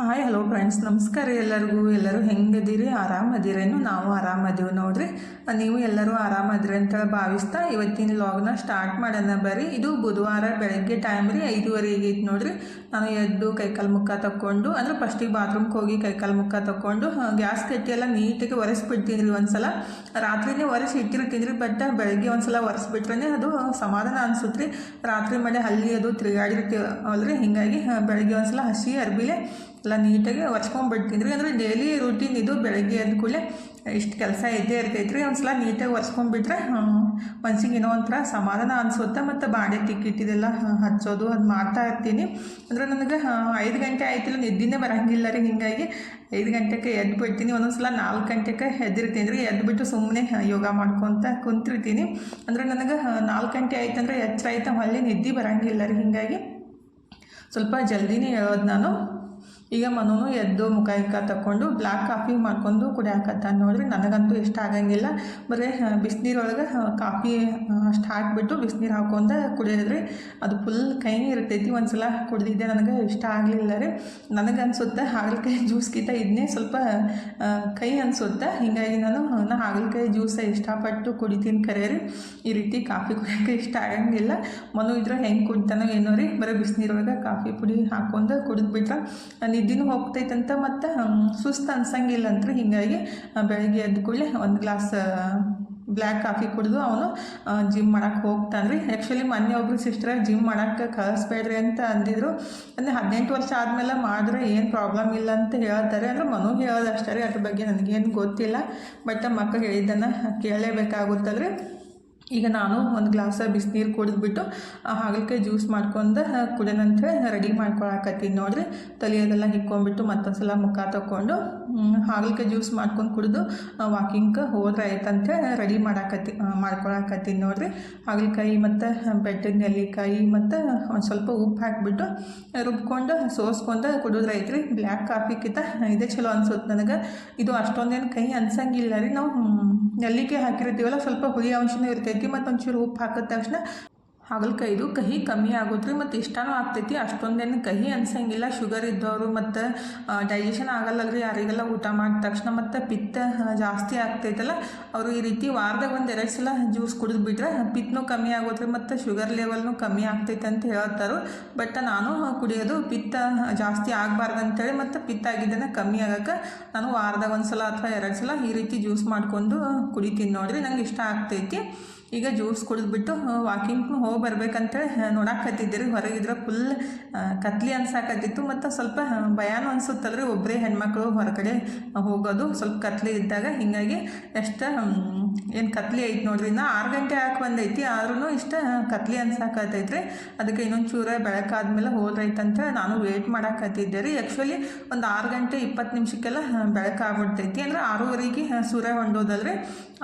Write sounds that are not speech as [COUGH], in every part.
Hi hello friends ನಮಸ್ಕಾರ ಎಲ್ಲರಿಗೂ. ಎಲ್ಲರೂ ಹೆಂಗದಿರಿ ಆರಾಮದಿರೇನು ನಾವು ಆರಾಮದೀವಿ ನೋಡ್ರಿ. ನೀವು ಎಲ್ಲರೂ ಆರಾಮದ್ರಿ ಅಂತ ಭಾವಿಸ್ತಾ ಇವತ್ತಿನ ಲಾಗ್ನ ಸ್ಟಾರ್ಟ್ ಮಾಡೋಣ ಬರ್ರಿ. ಇದು ಬುಧವಾರ ಬೆಳಗ್ಗೆ ಟೈಮ್ ರೀ, ಐದುವರೆಗೆ ಐತಿ ನೋಡ್ರಿ. ನಾನು ಎದ್ದು ಕೈಕಾಲು ಮುಖ ತಕ್ಕೊಂಡು, ಅಂದ್ರೆ ಫಸ್ಟಿಗೆ ಬಾತ್ರೂಮ್ಗೆ ಹೋಗಿ ಕೈಕಾಲು ಮುಖ ತಕ್ಕೊಂಡು ಗ್ಯಾಸ್ ಕಟ್ಟಿ ಎಲ್ಲ ನೀಟಾಗಿ ಒರೆಸ್ಬಿಡ್ತೀನಿ ರೀ ಒಂದ್ಸಲ. ರಾತ್ರಿನೇ ಒರೆಸಿ ಇಟ್ಟಿರ್ತೀನಿ ರೀ ಬಟ್ ಬೆಳಗ್ಗೆ ಒಂದ್ಸಲ ಒರೆಸ್ಬಿಟ್ರೆ ಅದು ಸಮಾಧಾನ ಅನ್ಸುತ್ತೆ ರಾತ್ರಿ ಮಳೆ ಹಲ್ಲಿ ಅದು ತಿರುಗಾಡಿರ್ತೀವಲ್ರಿ. ಹೀಗಾಗಿ ಬೆಳಗ್ಗೆ ಒಂದ್ಸಲ ಹಸಿ ಅರ್ಬಿಲೆ ಎಲ್ಲ ನೀಟಾಗಿ ಒರೆಸ್ಕೊಂಡ್ಬಿಡ್ತೀನಿ ರೀ ಅಂದರೆ ಡೈಲಿ ರೂಟೀನ್ ಇದು ಬೆಳಗ್ಗೆ ಎದ್ದ ಕೂಡಲೇ ಇಷ್ಟು ಕೆಲಸ ಇದ್ದೇ ಇರ್ತೈತ್ರಿ ರೀ ಒಂದ್ಸಲ ನೀಟಾಗಿ ಒರೆಸ್ಕೊಂಡ್ಬಿಟ್ರೆ ಮನ್ಸಿಗೆ ಏನೋ ಒಂಥರ ಸಮಾಧಾನ ಅನಿಸುತ್ತೆ ಮತ್ತು ಬಾಡಿ ಟಿಕೆಟ್ ಇದೆಲ್ಲ ಹಚ್ಚೋದು ಅದು ಮಾಡ್ತಾ ಇರ್ತೀನಿ. ಅಂದರೆ ನನಗೆ ಐದು ಗಂಟೆ ಆಯ್ತಿಲ್ಲ, ನಿದ್ದಿನೇ ಬರಂಗಿಲ್ಲ ರೀ ಹಿಂಗಾಗಿ ಐದು ಗಂಟೆಗೆ ಎದ್ದು ಬಿಡ್ತೀನಿ ಒಂದೊಂದು ಸಲ ನಾಲ್ಕು ಗಂಟೆಗೆ ಎದ್ದಿರ್ತೀನಿ ರೀ ಎದ್ದುಬಿಟ್ಟು ಸುಮ್ಮನೆ ಯೋಗ ಮಾಡ್ಕೊತ ಕುಂತಿರ್ತೀನಿ. ಅಂದರೆ ನನಗೆ ನಾಲ್ಕು ಗಂಟೆ ಆಯ್ತಂದ್ರೆ ಎಚ್ಚರ ಆಯ್ತು, ಹೊಳ್ಳಿ ನಿದ್ದೆ ಬರಂಗಿಲ್ಲ ರೀ ಹಿಂಗಾಗಿ. ಸ್ವಲ್ಪ ಜಲ್ದಿನೇ ಹೇಳೋದು ನಾನು. ಈಗ ಮನೂನು ಎದ್ದು ಮುಖ ಇಕ್ಕ ತಕೊಂಡು ಬ್ಲ್ಯಾಕ್ ಕಾಫಿ ಮಾಡ್ಕೊಂಡು ಕುಡಿಯಾಕತ್ತ ನೋಡ್ರಿ ನನಗಂತೂ ಇಷ್ಟ ಆಗಂಗಿಲ್ಲ. ಬರೀ ಬಿಸಿನೀರೊಳಗೆ ಕಾಫಿ ಅಷ್ಟು ಹಾಕಿಬಿಟ್ಟು ಬಿಸಿನೀರು ಹಾಕೊಂಡ ಕುಡಿಯೋದ್ರಿ ಅದು ಫುಲ್ ಕೈ ಇರ್ತೈತಿ. ಒಂದ್ಸಲ ಕುಡಿದಿದ್ದೆ ನನಗೆ ಇಷ್ಟ ಆಗಲಿಲ್ಲ ರೀ. ನನಗೆ ಅನ್ಸುತ್ತೆ ಹಾಗಲಕಾಯಿ ಜ್ಯೂಸ್ಗಿಂತ ಇದನ್ನೇ ಸ್ವಲ್ಪ ಕೈ ಅನಿಸುತ್ತೆ. ಹೀಗಾಗಿ ನಾನು ನಾನು ಹಾಗಲಕಾಯಿ ಜ್ಯೂಸ ಇಷ್ಟಪಟ್ಟು ಕುಡಿತೀನಿ ಕರೆ ರೀ. ಈ ರೀತಿ ಕಾಫಿ ಕುಡಿಯೋಕೆ ಇಷ್ಟ ಆಗಂಗಿಲ್ಲ. ಮನು ಇದ್ರೆ ಹೆಂಗೆ ಕುಡಿತಾನೋ ಏನೋ ರೀ. ಬರೀ, ಬಿಸಿನೀರೊಳಗೆ ಕಾಫಿ ಪುಡಿ ಹಾಕೊಂಡು ಕುಡಿದ್ಬಿಟ್ರೆ ನಿದ್ದಿನೂ ಹೋಗ್ತೈತಂತ, ಮತ್ತು ಸುಸ್ತು ಅನ್ಸಂಗಿಲ್ಲ ಅಂತ ಹೀಗಾಗಿ ಬೆಳಗ್ಗೆ ಎದ್ದ ಕೂಡಲೇ ಒಂದು ಗ್ಲಾಸ್ ಬ್ಲ್ಯಾಕ್ ಕಾಫಿ ಕುಡಿದು ಅವನು ಜಿಮ್ ಮಾಡೋಕ್ಕೆ ಹೋಗ್ತಾನೆ ರೀ. ಆ್ಯಕ್ಚುಲಿ ಮೊನ್ನೆ ಒಬ್ರು ಸಿಸ್ಟರ್ ಜಿಮ್ ಮಾಡೋಕ್ಕೆ ಕಳಿಸ್ಬೇಡ್ರಿ ಅಂತ ಅಂದಿದ್ರು. ಅಂದರೆ ಹದಿನೆಂಟು ವರ್ಷ ಆದಮೇಲೆ ಮಾಡಿದ್ರೆ ಏನು ಪ್ರಾಬ್ಲಮ್ ಇಲ್ಲ ಅಂತ ಹೇಳ್ತಾರೆ. ಅಂದರೆ ಮನು ಹೇಳೋದು ಅಷ್ಟೇ ರೀ. ಅದ್ರ ಬಗ್ಗೆ ನನಗೇನು ಗೊತ್ತಿಲ್ಲ. ಬಟ್ ಮಕ್ಕಳು ಹೇಳಿದ್ದನ್ನು ಕೇಳಲೇಬೇಕಾಗುತ್ತಲ್ರಿ. ಈಗ ನಾನು ಒಂದು ಗ್ಲಾಸ್ ಬಿಸಿನೀರು ಕುಡಿದ್ಬಿಟ್ಟು, ಆ ಹಾಗಲಕಾಯಿ ಜ್ಯೂಸ್ ಮಾಡ್ಕೊಂಡು ಕುಡಿಯೋಣಂತ ರೆಡಿ ಮಾಡ್ಕೊಳಕತ್ತೀನಿ ನೋಡ್ರಿ. ತಲೆಯದೆಲ್ಲ ಹಿಕ್ಕೊಂಡ್ಬಿಟ್ಟು ಮತ್ತೊಂದು ಸಲ ಮುಖ ತಗೊಂಡು ಹಾಗಲಕಾಯಿ ಜ್ಯೂಸ್ ಮಾಡ್ಕೊಂಡು ಕುಡಿದು ವಾಕಿಂಗ್ಗೆ ಹೋದ್ರೆ ಆಯ್ತಂತ ರೆಡಿ ಮಾಡಾಕತ್ತಿ ಮಾಡ್ಕೊಳಕತ್ತೀನಿ ನೋಡಿರಿ. ಹಾಗಲಕಾಯಿ ಮತ್ತು ಬೆಟ್ಟದ ನೆಲ್ಲಿಕಾಯಿ ಮತ್ತು ಒಂದು ಸ್ವಲ್ಪ ಉಪ್ಪು ಹಾಕಿಬಿಟ್ಟು ರುಬ್ಕೊಂಡು, ಸೋಸ್ಕೊಂಡು ಕುಡಿದ್ರೆ ಐತ್ರಿ ಬ್ಲ್ಯಾಕ್ ಕಾಫಿಕ್ಕಿಂತ ಇದೇ ಚಲೋ ಅನ್ಸುತ್ತೆ ನನಗೆ. ಇದು ಅಷ್ಟೊಂದೇನು ಕೈ ಅನ್ಸಂಗಿಲ್ಲ ರೀ. ನಾವು ನೆಲ್ಲಿಕಾಯಿ ಹಾಕಿರ್ತೀವಲ್ಲ, ಸ್ವಲ್ಪ ಹುಳಿ ಅಂಶನೂ ಇರ್ತೈತಿ. ಮತ್ತು ಒಂಚೂರು ಉಪ್ಪು ಹಾಕಿದ ತಕ್ಷಣ ಹಾಗಲಕಾಯಿದು ಕಹಿ ಕಮ್ಮಿ ಆಗುತ್ತೆ ಮತ್ತು ಇಷ್ಟನೂ ಆಗ್ತೈತಿ. ಅಷ್ಟೊಂದೇನು ಕಹಿ ಅನ್ಸಂಗಿಲ್ಲ. ಶುಗರ್ ಇದ್ದವರು ಮತ್ತು ಡೈಜೆಷನ್ ಆಗಲ್ಲಲ್ರಿ ಯಾರಿಗೆಲ್ಲ ಊಟ ಮಾಡಿದ ತಕ್ಷಣ ಮತ್ತು ಪಿತ್ತ ಜಾಸ್ತಿ ಆಗ್ತೈತಲ್ಲ, ಅವರು ಈ ರೀತಿ ವಾರದಾಗ ಒಂದು ಎರಡು ಸಲ ಜ್ಯೂಸ್ ಕುಡಿದು ಬಿಟ್ರೆ ಪಿತ್ತನೂ ಕಮ್ಮಿ ಆಗುತ್ತೆ ಮತ್ತು ಶುಗರ್ ಲೆವೆಲ್ನೂ ಕಮ್ಮಿ ಆಗ್ತೈತೆ ಅಂತ ಹೇಳ್ತಾರೆ. ಬಟ್ ನಾನು ಕುಡಿಯೋದು ಪಿತ್ತ ಜಾಸ್ತಿ ಆಗಬಾರ್ದು ಅಂತೇಳಿ ಮತ್ತು ಪಿತ್ತ ಆಗಿದ್ದನ್ನು ಕಮ್ಮಿ ಆಗೋಕ್ಕೆ ನಾನು ವಾರದಾಗ ಒಂದು ಸಲ ಅಥವಾ ಎರಡು ಸಲ ಈ ರೀತಿ ಜ್ಯೂಸ್ ಮಾಡ್ಕೊಂಡು ಕುಡಿತೀನಿ ನೋಡಿರಿ. ನಂಗೆ ಇಷ್ಟ ಆಗ್ತೈತಿ. ಈಗ ಜ್ಯೂಸ್ ಕುಡಿದ್ಬಿಟ್ಟು ವಾಕಿಂಗ್ ಹೋಗಿ ಬರ್ಬೇಕಂತೇಳಿ ಹೇಳಿ ರೀ ಹೊರಗಿದ್ರೆ ಫುಲ್ ಕತ್ಲಿ ಅನ್ಸಾಕತ್ತಿತ್ತು ಮತ್ತು ಸ್ವಲ್ಪ ಭಯಾನು ಅನ್ಸುತ್ತಲ್ರಿ. ಒಬ್ಬರೇ ಹೆಣ್ಮಕ್ಳು ಹೊರಗಡೆ ಹೋಗೋದು. ಸ್ವಲ್ಪ ಕತ್ಲಿ ಇದ್ದಾಗ ಹೀಗಾಗಿ ಎಷ್ಟು ಏನು ಕತ್ಲಿ ಐತೆ ನೋಡ್ರಿ ನಾ ಆರು ಗಂಟೆ ಹಾಕಿ ಬಂದೈತಿ ಆದ್ರೂ ಇಷ್ಟ ಕತ್ಲಿ ಅನ್ಸಾಕತ್ತೈತ್ರಿ. ಅದಕ್ಕೆ ಇನ್ನೊಂದು ಚೂರ ಬೆಳಕಾದ್ಮೇಲೆ ಹೋದ್ರೈತಂತ ನಾನು ವೇಟ್ ಮಾಡಾಕತ್ತಿದ್ದೆ ರೀ. ಆ್ಯಕ್ಚುಲಿ ಒಂದು ಆರು ಗಂಟೆ ಇಪ್ಪತ್ತು ನಿಮಿಷಕ್ಕೆಲ್ಲ ಬೆಳಕಾಗ್ಬಿಡ್ತೈತಿ ಅಂದ್ರೆ ಆರೂವರೆಗೆ ಸೂರ್ಯ ಹೊಂಡೋದಲ್ರಿ.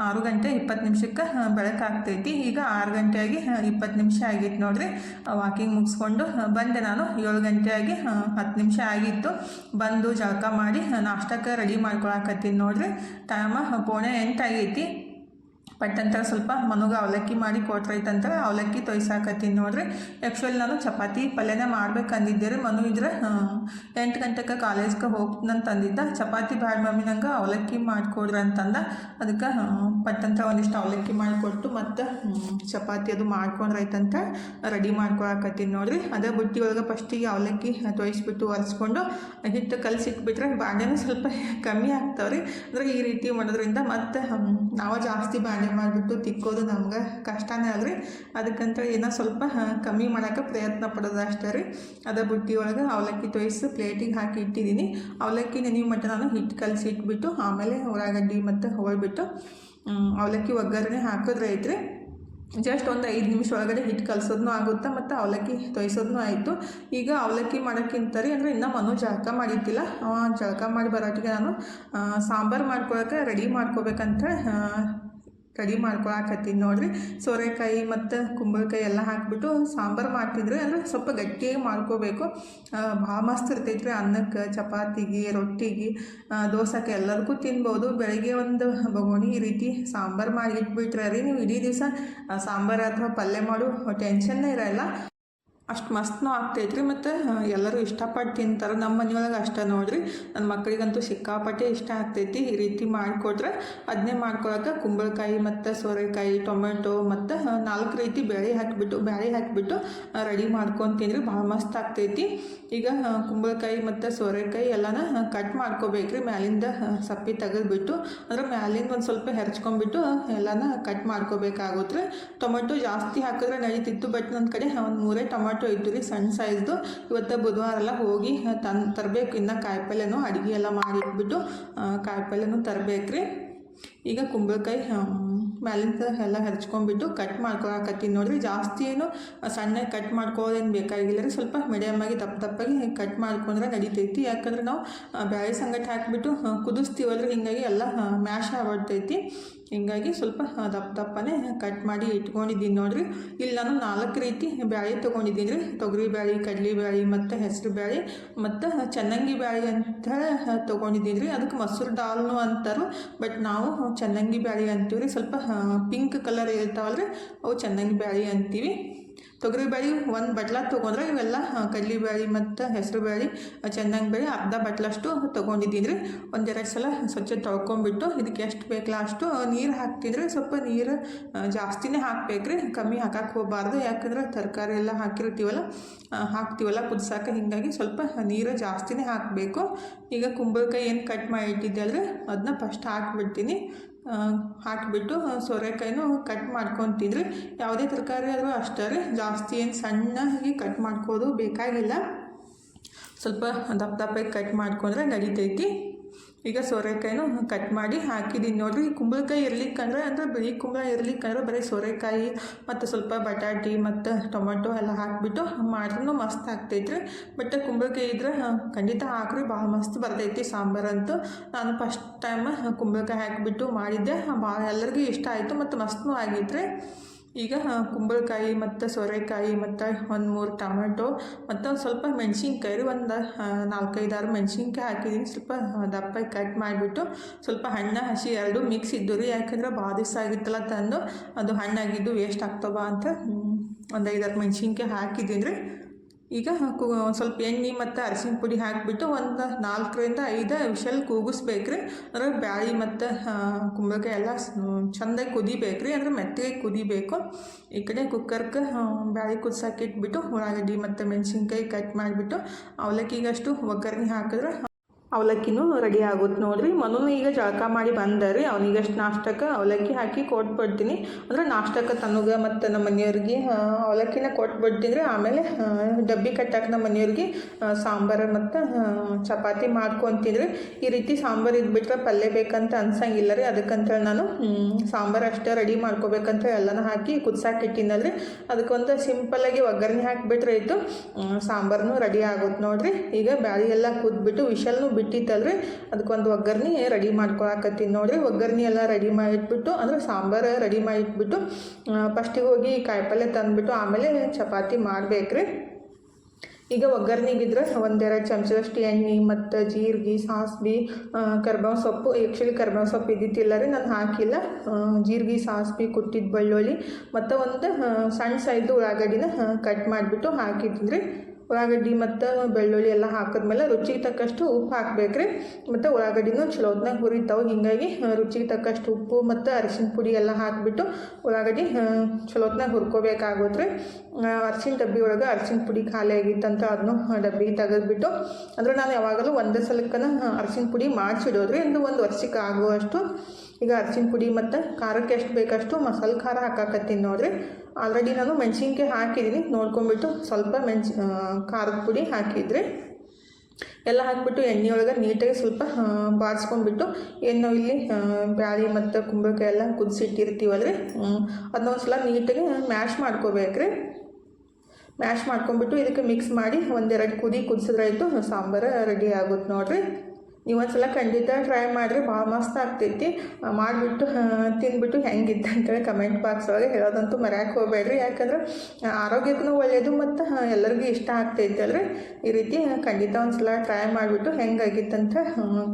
ಆರು ಗಂಟೆ ಇಪ್ಪತ್ತು ನಿಮಿಷಕ್ಕೆ ಬೆಳಕಾಗ್ತೈತಿ ಈಗ ಆರು ಗಂಟೆಯಾಗಿ ಇಪ್ಪತ್ತು ನಿಮಿಷ ಆಗಿತ್ತು ನೋಡ್ರಿ. ವಾಕಿಂಗ್ ಮುಗಿಸ್ಕೊಂಡು ಬಂದೆ ನಾನು. ಏಳು ಗಂಟೆಯಾಗಿ ಹತ್ತು ನಿಮಿಷ ಆಗಿತ್ತು. ಬಂದು ಜಳಕ ಮಾಡಿ ನಾಷ್ಟಕ್ಕೆ ರೆಡಿ ಮಾಡ್ಕೊಳಕತ್ತೀನಿ ನೋಡ್ರಿ. ಟೈಮ ಪೋಣೆ ಎಂಟು ಪಟ್ಟಂತ ಸ್ವಲ್ಪ ಮನುಗೆ ಅವಲಕ್ಕಿ ಮಾಡಿ ಕೊಟ್ರೈತಂತ ಅವಲಕ್ಕಿ ತೊಯ್ಸಾಕತ್ತೀನಿ ನೋಡ್ರಿ. ಆ್ಯಕ್ಚುಲಿ ನಾನು ಚಪಾತಿ ಪಲ್ಯನೇ ಮಾಡ್ಬೇಕಂದಿದ್ದೆ ರೀ ಮನು ಇದ್ರೆ. ಎಂಟು ಗಂಟೆಗೆ ಕಾಲೇಜ್ಗೆ ಹೋಗ್ತಂದಿದ್ದ ಚಪಾತಿ ಬ್ಯಾಡ ಮಮ್ಮಿ ನಂಗೆ ಅವಲಕ್ಕಿ ಮಾಡಿಕೊಡ್ರಿ ಅಂತಂದ. ಅದಕ್ಕೆ ಪಟ್ಟಂತ ಒಂದಿಷ್ಟು ಅವಲಕ್ಕಿ ಮಾಡಿಕೊಟ್ಟು ಮತ್ತು ಚಪಾತಿ ಅದು ಮಾಡ್ಕೊಂಡ್ರೈತಂತ ರೆಡಿ ಮಾಡ್ಕೊಳಕತ್ತೀನಿ ನೋಡಿರಿ. ಅದೇ ಬುಟ್ಟಿ ಒಳಗೆ ಫಸ್ಟಿಗೆ ಅವಲಕ್ಕಿ ತೊಯಿಸ್ಬಿಟ್ಟು ಒರೆಸ್ಕೊಂಡು ಹಿಟ್ಟು ಕಲಸಿಟ್ಬಿಟ್ರೆ ಬಾಂಡೆನೂ ಸ್ವಲ್ಪ ಕಮ್ಮಿ ಆಗ್ತಾವೆ ರೀ ಅಂದ್ರೆ ಈ ರೀತಿ ಮಾಡೋದ್ರಿಂದ ಮತ್ತು ನಾವು ಜಾಸ್ತಿ ಬಾಂಡೆ ಮಾಡಿಬಿಟ್ಟು ತಿಕ್ಕೋದು ನಮ್ಗೆ ಕಷ್ಟನೇ ಅಲ್ರಿ ಅದಕ್ಕಂತ ಏನೋ ಸ್ವಲ್ಪ ಕಮ್ಮಿ ಮಾಡೋಕ್ಕೆ ಪ್ರಯತ್ನ ಪಡೋದು ಅಷ್ಟೇ ರೀ. ಅದೇ ಬುಟ್ಟಿ ಒಳಗೆ ಅವಲಕ್ಕಿ ತೊಯ್ಸಿ ಪ್ಲೇಟಿಗೆ ಹಾಕಿ ಇಟ್ಟಿದ್ದೀನಿ ಅವಲಕ್ಕಿ ನೆನೆಯೋ ಮಟ್ಟ ನಾನು ಹಿಟ್ಟು ಕಲಸಿ ಇಟ್ಬಿಟ್ಟು ಆಮೇಲೆ ಉಳ್ಳಾಗಡ್ಡಿ ಮತ್ತು ಹೋಳ್ಬಿಟ್ಟು ಅವಲಕ್ಕಿ ಒಗ್ಗರಣೆ ಹಾಕಿದ್ರೆ ಐತ್ರಿ ಜಸ್ಟ್ ಒಂದು ಐದು ನಿಮಿಷ ಒಳಗಡೆ ಹಿಟ್ಟು ಕಲಸೋದನ್ನೂ ಆಗುತ್ತೆ, ಮತ್ತು ಅವಲಕ್ಕಿ ತೊಯ್ಸೋದನ್ನೂ ಆಯಿತು. ಈಗ ಅವಲಕ್ಕಿ ಮಾಡೋಕ್ಕಿಂತ ರೀ ಅಂದರೆ ಇನ್ನೂ ಮನು ಜಳಕ ಮಾಡಿದ್ದಿಲ್ಲ. ಜಳಕ ಮಾಡಿ ಬರೋಟಿಗೆ ನಾನು ಸಾಂಬಾರು ಮಾಡ್ಕೊಳಕ್ಕೆ ರೆಡಿ ಮಾಡ್ಕೋಬೇಕಂತ ರೆಡಿ ಮಾಡ್ಕೊಳಕತ್ತೀನಿ ನೋಡ್ರಿ. ಸೋರೆಕಾಯಿ ಮತ್ತು ಕುಂಬಳಕಾಯಿ ಎಲ್ಲ ಹಾಕಿಬಿಟ್ಟು ಸಾಂಬಾರು ಮಾಡ್ತಿದ್ರೆ ಅಂದರೆ ಸ್ವಲ್ಪ ಗಟ್ಟಿಯಾಗಿ ಮಾಡ್ಕೋಬೇಕು. ಭಾಳ ಮಸ್ತ್ ಇರ್ತೈತೆ ರೀ ಅನ್ನಕ್ಕೆ, ಚಪಾತಿಗೆ, ರೊಟ್ಟಿಗೆ ದೋಸೆಕ್ಕೆ ಎಲ್ಲದಕ್ಕೂ ತಿನ್ಬೋದು. ಬೆಳಗ್ಗೆ ಒಂದು ಬಗೋಣಿ ಈ ರೀತಿ ಸಾಂಬಾರು ಮಾಡಿ ಇಟ್ಬಿಟ್ರೆ ರೀ ನೀವು ಇಡೀ ದಿವಸ ಸಾಂಬಾರು ಅಥವಾ ಪಲ್ಯ ಮಾಡು ಟೆನ್ಷನ್ನೇ ಇರಲ್ಲ. ಅಷ್ಟು ಮಸ್ತ್ನೂ ಆಗ್ತೈತ್ರಿ ಮತ್ತು ಎಲ್ಲರೂ ಇಷ್ಟಪಟ್ಟು ತಿಂತಾರೆ. ನಮ್ಮ ಮನೆಯೊಳಗೆ ಅಷ್ಟೇ ನೋಡ್ರಿ. ನನ್ನ ಮಕ್ಕಳಿಗಂತೂ ಸಿಕ್ಕಾಪಟ್ಟೆ ಇಷ್ಟ ಆಗ್ತೈತಿ. ಈ ರೀತಿ ಮಾಡಿಕೊಟ್ರೆ ಅದನ್ನೇ ಮಾಡ್ಕೊಳಕ್ಕೆ ಕುಂಬಳಕಾಯಿ ಮತ್ತು ಸೋರೆಕಾಯಿ, ಟೊಮೆಟೊ ಮತ್ತು ನಾಲ್ಕು ರೀತಿ ಬೇಳೆ ಹಾಕಿಬಿಟ್ಟು ಬೇಳೆ ಹಾಕಿಬಿಟ್ಟು ರೆಡಿ ಮಾಡ್ಕೊಂಡು ತಿಂದ್ರಿ ಭಾಳ ಮಸ್ತ್ ಆಗ್ತೈತಿ. ಈಗ ಕುಂಬಳಕಾಯಿ ಮತ್ತು ಸೋರೆಕಾಯಿ ಎಲ್ಲನ ಕಟ್ ಮಾಡ್ಕೋಬೇಕ್ರಿ. ಮ್ಯಾಲಿಂದ ಸಪ್ಪಿ ತೆಗೆದುಬಿಟ್ಟು, ಅಂದ್ರೆ ಮ್ಯಾಲಿಂದ ಒಂದು ಸ್ವಲ್ಪ ಹೆರ್ಚ್ಕೊಂಡ್ಬಿಟ್ಟು ಎಲ್ಲನ ಕಟ್ ಮಾಡ್ಕೋಬೇಕಾಗುತ್ತೆ. ಟೊಮೆಟೊ ಜಾಸ್ತಿ ಹಾಕಿದ್ರೆ ನಡೀತಿತ್ತು, ಬಟ್ ನನ್ನ ಕಡೆ ಒಂದು ಮೂರೇ ಟೊಮೆಟೊ ಇದ್ದು ರೀ ಸಣ್ಣ ಸೈಜ್ದು. ಇವತ್ತು ಬುಧವಾರ ಎಲ್ಲ ಹೋಗಿ ತನ್ ತರಬೇಕು. ಇನ್ನು ಕಾಯಿಪಲ್ಯನೂ ಅಡುಗೆ ಎಲ್ಲ ಮಾಡಿಟ್ಬಿಟ್ಟು ಕಾಯಿಪಲ್ಯನೂ ತರಬೇಕು ರೀ ಈಗ ಕುಂಬಳಕಾಯಿ ಮ್ಯಾಲಿಂದ ಎಲ್ಲ ಹೆರ್ಚ್ಕೊಂಡ್ಬಿಟ್ಟು ಕಟ್ ಮಾಡ್ಕೊಳಕತ್ತೀನಿ ನೋಡಿರಿ. ಜಾಸ್ತಿ ಏನು ಸಣ್ಣ ಕಟ್ ಮಾಡ್ಕೊಳ್ಳೋದೇನು ಬೇಕಾಗಿಲ್ಲ ರೀ. ಸ್ವಲ್ಪ ಮೀಡಿಯಮಾಗಿ ದಪ್ಪ ದಪ್ಪಾಗಿ ಕಟ್ ಮಾಡ್ಕೊಂಡ್ರೆ ನಡೀತೈತಿ. ಯಾಕಂದ್ರೆ ನಾವು ಬ್ಯಾಳೆ ಸಂಗಟ ಹಾಕಿಬಿಟ್ಟು ಕುದಿಸ್ತೀವಲ್ರಿ. ಹಿಂಗಾಗಿ ಎಲ್ಲ ಮ್ಯಾಶ್ ಆಗ್ಬಿಡ್ತೈತಿ. ಹಿಂಗಾಗಿ ಸ್ವಲ್ಪ ದಪ್ಪ ದಪ್ಪನೇ ಕಟ್ ಮಾಡಿ ಇಟ್ಕೊಂಡಿದ್ದೀನಿ ನೋಡಿರಿ. ಇಲ್ಲಿ ನಾನು ನಾಲ್ಕು ರೀತಿ ಬ್ಯಾಳಿ ತೊಗೊಂಡಿದ್ದೀನಿ. ರೀ ತೊಗರಿ ಬ್ಯಾಳೆ ಕಡಲೆ ಬ್ಯಾಳಿ ಮತ್ತು ಹೆಸರು ಬ್ಯಾಳಿ ಮತ್ತು ಚನ್ನಂಗಿ ಬ್ಯಾಳಿ ಅಂತ ತೊಗೊಂಡಿದ್ದೀನಿ ರೀ ಅದಕ್ಕೆ ಮೊಸರು ದಾಲ್ನು ಅಂತಾರೆ, ಬಟ್ ನಾವು ಚನ್ನಂಗಿ ಬ್ಯಾಳಿ ಅಂತೀವಿ ರೀ ಸ್ವಲ್ಪ ಪಿಂಕ್ ಕಲರ್ ಇರ್ತಾವಲ್ಲ ರೀ ಅವು ಚನ್ನಂಗಿ ಬ್ಯಾಳಿ ಅಂತೀವಿ. ತೊಗರಿ ಬೇಳೆ ಒಂದು ಬಟ್ಲ ತೊಗೊಂಡ್ರೆ ಇವೆಲ್ಲ ಕಡ್ಲಿ ಬೇಳೆ ಮತ್ತು ಹೆಸರು ಬೇಳೆ ಚೆನ್ನಾಗಿ ಬೇಳೆ ಅರ್ಧ ಬಟ್ಲಷ್ಟು ತೊಗೊಂಡಿದ್ದೀನಿ ರೀ ಒಂದೆರಡು ಸಲ ಸ್ವಚ್ಛ ತೊಳ್ಕೊಂಬಿಟ್ಟು ಇದಕ್ಕೆ ಎಷ್ಟು ಬೇಕಲ್ಲ ಅಷ್ಟು ನೀರು ಹಾಕ್ತಿದ್ರೆ ಸ್ವಲ್ಪ ನೀರು ಜಾಸ್ತಿನೇ ಹಾಕ್ಬೇಕು ರೀ ಕಮ್ಮಿ ಹಾಕಕ್ಕೆ ಹೋಗಬಾರ್ದು. ಯಾಕಂದ್ರೆ ತರಕಾರಿ ಎಲ್ಲ ಹಾಕಿರ್ತೀವಲ್ಲ ಹಾಕ್ತೀವಲ್ಲ ಕುದ್ಸಾಕ, ಹೀಗಾಗಿ ಸ್ವಲ್ಪ ನೀರು ಜಾಸ್ತಿನೇ ಹಾಕಬೇಕು. ಈಗ ಕುಂಬಳಕಾಯಿ ಏನು ಕಟ್ ಮಾಡಿ ಇಟ್ಟಿದ್ದೆ ಅದನ್ನ ಫಸ್ಟ್ ಹಾಕ್ಬಿಡ್ತೀನಿ. ಹಾಕಿಬಿಟ್ಟು ಸೋರೆಕಾಯಿನೂ ಕಟ್ ಮಾಡ್ಕೊತಿದ್ರಿ. ಯಾವುದೇ ತರಕಾರಿ ಆದರೂ ಅಷ್ಟೇ ಜಾಸ್ತಿ ಏನು ಸಣ್ಣಾಗಿ ಕಟ್ ಮಾಡ್ಕೋದು ಬೇಕಾಗಿಲ್ಲ. ಸ್ವಲ್ಪ ದಪ್ಪ ದಪ್ಪಗೆ ಕಟ್ ಮಾಡ್ಕೊಂಡ್ರೆ ನಡಿತೈತಿ. ಈಗ ಸೋರೆಕಾಯಿನೂ ಕಟ್ ಮಾಡಿ ಹಾಕಿದ್ದೀನಿ ನೋಡಿರಿ ಕುಂಬಳಕಾಯಿ ಇರ್ಲಿಕ್ಕಂದ್ರೆ ಅಂದರೆ ಬಿಳಿ ಕುಂಬಳ ಇರ್ಲಿಕ್ಕಂದ್ರೆ ಬರೀ ಸೋರೆಕಾಯಿ ಮತ್ತು ಸ್ವಲ್ಪ ಬಟಾಟಿ ಮತ್ತು ಟೊಮೆಟೊ ಎಲ್ಲ ಹಾಕಿಬಿಟ್ಟು ಮಾಡಿದ್ರೂ ಮಸ್ತ್ ಆಗ್ತೈತ್ರಿ. ಬಟ್ ಕುಂಬಳಕಾಯಿ ಇದ್ರೆ ಖಂಡಿತ ಹಾಕ್ರಿ, ಭಾಳ ಮಸ್ತ್ ಬರ್ತೈತಿ ಸಾಂಬಾರಂತೂ ನಾನು ಫಸ್ಟ್ ಟೈಮ್ ಕುಂಬಳಕಾಯಿ ಹಾಕಿಬಿಟ್ಟು ಮಾಡಿದ್ದೆ. ಭಾಳ ಎಲ್ಲರಿಗೂ ಇಷ್ಟ ಆಯಿತು ಮತ್ತು ಮಸ್ತ್ನೂ ಆಗೈತ್ರಿ. ಈಗ ಕುಂಬಳಕಾಯಿ ಮತ್ತು ಸೋರೆಕಾಯಿ ಮತ್ತು ಒಂದು ಮೂರು ಟೊಮೆಟೊ ಮತ್ತು ಒಂದು ಸ್ವಲ್ಪ ಮೆಣಸಿನ್ಕಾಯಿ ಒಂದು ನಾಲ್ಕೈದಾರು ಮೆಣಸಿನ್ಕಾಯಿ ಹಾಕಿದ್ದೀನಿ ಸ್ವಲ್ಪ ದಪ್ಪ ಕಟ್ ಮಾಡಿಬಿಟ್ಟು ಸ್ವಲ್ಪ ಹಣ್ಣು ಹಸಿ ಎರಡು ಮಿಕ್ಸ್ ಇದ್ದು ರೀ, ಯಾಕಂದ್ರೆ ಭಾಳ ದಿವಸ ಆಗಿತ್ತಲ್ಲ ತಂದು. ಅದು ಹಣ್ಣಾಗಿದ್ದು ವೇಸ್ಟ್ ಆಗ್ತವ ಅಂತ ಒಂದು ಐದಾರು ಮೆಣಸಿನ್ಕಾಯಿ ಹಾಕಿದ್ದೀನಿ ರೀ. ಈಗ ಕು ಸ್ವಲ್ಪ ಎಣ್ಣೆ ಮತ್ತು ಅರಿಶಿನ ಪುಡಿ ಹಾಕಿಬಿಟ್ಟು ಒಂದು ನಾಲ್ಕರಿಂದ ಐದು ವಿಷಲ್ ಕೂಗಿಸ್ಬೇಕು ರೀ ಅಂದ್ರೆ ಬ್ಯಾಳಿ ಮತ್ತು ಕುಂಬಳಕಾಯಿ ಎಲ್ಲ ಚೆಂದಾಗಿ ಕುದಿಬೇಕು ರೀ ಅಂದ್ರೆ ಮೆತ್ತಗೆ ಕುದಿಬೇಕು. ಈ ಕಡೆ ಕುಕ್ಕರ್ಗೆ ಬ್ಯಾಳಿ ಕುದ್ಸಕ್ಕೆ ಇಟ್ಬಿಟ್ಟು, ಉಳ್ಳಾಗಡ್ಡಿ ಮತ್ತು ಮೆಣಸಿನ್ಕಾಯಿ ಕಟ್ ಮಾಡಿಬಿಟ್ಟು, ಅವಲಕ್ಕಿಗಷ್ಟು ಒಗ್ಗರಣೆ ಹಾಕಿದ್ರೆ ಅವಲಕ್ಕಿನೂ ರೆಡಿ ಆಗುತ್ತೆ ನೋಡಿರಿ. ಮನೂ ಈಗ ಜಳಕ ಮಾಡಿ ಬಂದರಿ ರೀ ಅವನಿಗಷ್ಟು ನಾಷ್ಟಕ್ಕೆ ಅವಲಕ್ಕಿ ಹಾಕಿ ಕೊಟ್ಬಿಡ್ತೀನಿ ಅಂದ್ರೆ ನಾಷ್ಟಕ್ಕೆ ತನಗೆ ಮತ್ತು ನಮ್ಮ ಮನೆಯವ್ರಿಗೆ ಅವಲಕ್ಕಿನ ಕೊಟ್ಬಿಡ್ತೀನಿ ಆಮೇಲೆ ಡಬ್ಬಿ ಕಟ್ಟಾಕ ನಮ್ಮ ಮನೆಯವ್ರಿಗೆ ಸಾಂಬಾರು ಮತ್ತು ಚಪಾತಿ ಮಾಡ್ಕೊತೀನಿ ಈ ರೀತಿ ಸಾಂಬಾರು ಇದ್ಬಿಟ್ರೆ ಪಲ್ಯ ಬೇಕಂತ ಅನ್ಸಂಗಿಲ್ಲ ರೀ ಅದಕ್ಕಂತ ನಾನು ಸಾಂಬಾರು ಅಷ್ಟೇ ರೆಡಿ ಮಾಡ್ಕೋಬೇಕಂತ ಎಲ್ಲನೂ ಹಾಕಿ ಕುದ್ಸಾಕೆ ಇಟ್ಟಿನಲ್ರಿ. ಅದಕ್ಕೊಂದು ಸಿಂಪಲಾಗಿ ಒಗ್ಗರಣೆ ಹಾಕಿಬಿಟ್ರೆ ಆಯಿತು. ಸಾಂಬಾರನು ರೆಡಿ ಆಗುತ್ತೆ ನೋಡಿರಿ. ಈಗ ಬ್ಯಾಳಿ ಎಲ್ಲ ಕುದ್ಬಿಟ್ಟು, ವಿಷಲ್ನು ಬಿಟ್ಟಿತ್ತಲ್ರಿ ಅದಕ್ಕೊಂದು ಒಗ್ಗರ್ಣಿ ರೆಡಿ ಮಾಡ್ಕೊಳಕತ್ತೀನಿ ನೋಡಿರಿ. ಒಗ್ಗರ್ಣಿ ಎಲ್ಲ ರೆಡಿ ಮಾಡಿಟ್ಬಿಟ್ಟು, ಅಂದ್ರೆ ಸಾಂಬಾರು ರೆಡಿ ಮಾಡಿಟ್ಬಿಟ್ಟು ಫಸ್ಟಿಗೆ ಹೋಗಿ ಕಾಯಿಪಲ್ಲೆ ತಂದುಬಿಟ್ಟು, ಆಮೇಲೆ ಚಪಾತಿ ಮಾಡ್ಬೇಕ್ರಿ. ಈಗ ಒಗ್ಗರ್ನಿಗಿದ್ರೆ ಒಂದೆರಡು ಚಮಚದಷ್ಟು ಎಣ್ಣೆ ಮತ್ತು ಜೀರಿಗೆ ಸಾಸ್ಬಿ ಕರ್ಬೇವು ಸೊಪ್ಪು. ಆ್ಯಕ್ಚುಲಿ ಕರ್ಬೇವು ಸೊಪ್ಪು ಇದ್ದಿತ್ತಿಲ್ಲ ರೀ, ನಾನು ಹಾಕಿಲ್ಲ. ಜೀರಿಗೆ ಸಾಸ್ಬಿ ಕುಟ್ಟಿದ ಬೆಳ್ಳುಳ್ಳಿ, ಮತ್ತು ಒಂದು ಸಣ್ಣ ಸೈಜ್ ಉಳ್ಳಾಗಡ್ಡಿನ ಕಟ್ ಮಾಡಿಬಿಟ್ಟು ಹಾಕಿದ್ದೀನಿ ರೀ. ಉಳ್ಳಾಗಡ್ಡಿ ಮತ್ತು ಬೆಳ್ಳುಳ್ಳಿ ಎಲ್ಲ ಹಾಕಿದ್ಮೇಲೆ ರುಚಿಗೆ ತಕ್ಕಷ್ಟು ಉಪ್ಪು ಹಾಕಬೇಕು ರೀ ಮತ್ತು ಉಳ್ಳಾಗಡ್ಡಿನೂ ಚಲೋ ಹೊತ್ನಾಗ ಹುರಿತಾವೆ. ಹೀಗಾಗಿ ರುಚಿಗೆ ತಕ್ಕಷ್ಟು ಉಪ್ಪು ಮತ್ತು ಅರಿಶಿನ ಪುಡಿ ಎಲ್ಲ ಹಾಕಿಬಿಟ್ಟು ಉಳ್ಳಾಗಡ್ಡಿ ಚಲೋ ಹೊತ್ನಾಗ ಹುರ್ಕೋಬೇಕಾಗುತ್ತೆ ರೀ ಅರ್ಶಿನ ಡಬ್ಬಿ ಒಳಗೆ ಅರ್ಶಿನ ಪುಡಿ ಖಾಲಿ ಆಗಿತ್ತಂತ ಅದನ್ನು ಡಬ್ಬಿ ತೆಗೆದ್ಬಿಟ್ಟು ಅಂದ್ರೆ ನಾನು ಯಾವಾಗಲೂ ಒಂದೇ ಸಲಕ್ಕನ ಅರ್ಶಿನ ಪುಡಿ ಮಾಡಿಸಿಡೋದ್ರಿ. ಅಂದ್ರೆ ಒಂದು ವರ್ಷಕ್ಕೆ ಆಗುವಷ್ಟು ಈಗ ಅರ್ಶಿನ ಪುಡಿ ಮತ್ತು ಖಾರಕ್ಕೆ ಎಷ್ಟು ಬೇಕಷ್ಟು ಮಸಾಲೆ ಖಾರ ಹಾಕಾಕತ್ತೀನಿ ನೋಡಿರಿ. ಆಲ್ರೆಡಿ ನಾನು ಮೆಣಸಿನ್ಕಾಯಿ ಹಾಕಿದ್ದೀನಿ ನೋಡ್ಕೊಂಬಿಟ್ಟು ಸ್ವಲ್ಪ ಮೆಣಸಿ ಖಾರದ ಪುಡಿ ಹಾಕಿದ್ರಿ. ಎಲ್ಲ ಹಾಕಿಬಿಟ್ಟು ಎಣ್ಣೆಯೊಳಗೆ ನೀಟಾಗಿ ಸ್ವಲ್ಪ ಬಾಡಿಸ್ಕೊಂಡ್ಬಿಟ್ಟು ಏನು ಇಲ್ಲಿ ಬ್ಯಾಳಿ ಮತ್ತು ಕುಂಬಳಕಾಯಿ ಎಲ್ಲ ಕುದಿಸಿಟ್ಟಿರ್ತೀವಲ್ರಿ. ಅದನ್ನ ಒಂದು ಸಲ ನೀಟಾಗಿ ಮ್ಯಾಶ್ ಮಾಡ್ಕೋಬೇಕ್ರಿ. ಮ್ಯಾಶ್ ಮಾಡ್ಕೊಂಬಿಟ್ಟು ಇದಕ್ಕೆ ಮಿಕ್ಸ್ ಮಾಡಿ ಒಂದೆರಡು ಕುದಿ ಕುದಿಸಿದ್ರಾಯ್ತು ಸಾಂಬಾರು ರೆಡಿ ಆಗುತ್ತೆ ನೋಡಿರಿ. ನೀವು ಒಂದು ಸಲ ಖಂಡಿತ ಟ್ರೈ ಮಾಡಿರಿ, ಭಾಳ ಮಸ್ತ್ ಆಗ್ತೈತಿ. ಮಾಡಿಬಿಟ್ಟು ತಿಂದ್ಬಿಟ್ಟು ಹೆಂಗಿತ್ತು ಅಂತೇಳಿ ಕಮೆಂಟ್ ಬಾಕ್ಸ್ ಒಳಗೆ ಹೇಳೋದಂತೂ ಮರ್ಯಾಕೆ ಹೋಗಬೇಡ್ರಿ. ಯಾಕಂದ್ರೆ ಆರೋಗ್ಯಕ್ಕೂ ಒಳ್ಳೆಯದು ಮತ್ತು ಎಲ್ಲರಿಗೂ ಇಷ್ಟ ಆಗ್ತೈತಿ ಅಲ್ರಿ. ಈ ರೀತಿ ಖಂಡಿತ ಒಂದು ಸಲ ಟ್ರೈ ಮಾಡಿಬಿಟ್ಟು ಹೆಂಗಾಗಿತ್ತಂತ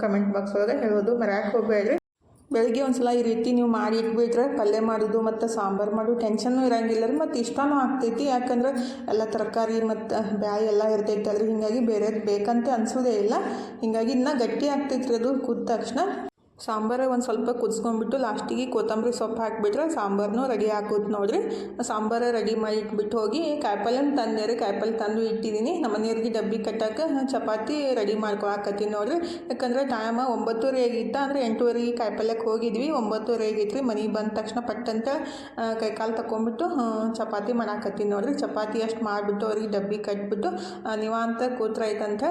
ಕಮೆಂಟ್ ಬಾಕ್ಸ್ ಒಳಗೆ ಹೇಳೋದು ಮರ್ಯಾಕೆ ಹೋಗಬೇಡ್ರಿ. ಬೆಳಗ್ಗೆ ಒಂದು ಸಲ ಈ ರೀತಿ ನೀವು ಮಾಡಿ ಇಟ್ಬಿಟ್ರೆ ಪಲ್ಯ ಮಾಡೋದು ಮತ್ತು ಸಾಂಬಾರು ಮಾಡೋದು ಟೆನ್ಷನ್ನು ಇರಂಗಿಲ್ಲ ರೀ, ಮತ್ತು ಇಷ್ಟನೂ ಆಗ್ತೈತಿ. ಯಾಕಂದ್ರೆ ಎಲ್ಲ ತರಕಾರಿ ಮತ್ತು ಬ್ಯಾಳಿ ಎಲ್ಲ ಇರ್ತೈತೆ ಅಲ್ರಿ ಹೀಗಾಗಿ ಬೇರೆದು ಬೇಕಂತ ಅನ್ಸೋದೇ ಇಲ್ಲ. ಹೀಗಾಗಿ ಇನ್ನೂ ಗಟ್ಟಿ ಆಗ್ತೈತೆ ರೀ ಅದು ಕುದ್ದ ತಕ್ಷಣ. ಸಾಂಬಾರು ಒಂದು ಸ್ವಲ್ಪ ಕುದಿಸ್ಕೊಂಡ್ಬಿಟ್ಟು ಲಾಸ್ಟಿಗೆ ಕೊತ್ತಂಬರಿ ಸೊಪ್ಪು ಹಾಕಿಬಿಟ್ರೆ ಸಾಂಬಾರನು ರೆಡಿ ಹಾಕೋದು ನೋಡಿರಿ. ಸಾಂಬಾರು ರೆಡಿ ಮಾಡಿ ಇಟ್ಬಿಟ್ಟು ಹೋಗಿ ಕಾಯಿಪಲ್ಯನ ತಂದೆ ರೀ ಕಾಯಿಪಲ್ಯ ತಂದು ಇಟ್ಟಿದ್ದೀನಿ. ನಮ್ಮ ಮನೆಯವ್ರಿಗೆ ಡಬ್ಬಿ ಕಟ್ಟಕ್ಕೆ ಚಪಾತಿ ರೆಡಿ ಮಾಡ್ಕೊಳಕತ್ತೀನಿ ನೋಡಿರಿ. ಯಾಕಂದರೆ ಟೈಮ್ ಒಂಬತ್ತುವರೆ ಆಗಿತ್ತು ಅಂದರೆ ಎಂಟುವರೆಗೆ ಕಾಯಿಪಲ್ಯಕ್ಕೆ ಹೋಗಿದ್ವಿ. ಒಂಬತ್ತುವರೆ ಆಗಿತ್ತು ರೀ ಮನೆಗೆ ಬಂದ ತಕ್ಷಣ ಪಟ್ಟಂತ ಕೈಕಾಲು ತಗೊಂಬಿಟ್ಟು ಚಪಾತಿ ಮಾಡಾಕತ್ತೀನಿ ನೋಡಿರಿ. ಚಪಾತಿ ಅಷ್ಟು ಮಾಡಿಬಿಟ್ಟು ಅವ್ರಿಗೆ ಡಬ್ಬಿ ಕಟ್ಬಿಟ್ಟು ನಿವಾಂತ ಕೂತ್ರೈತಂತ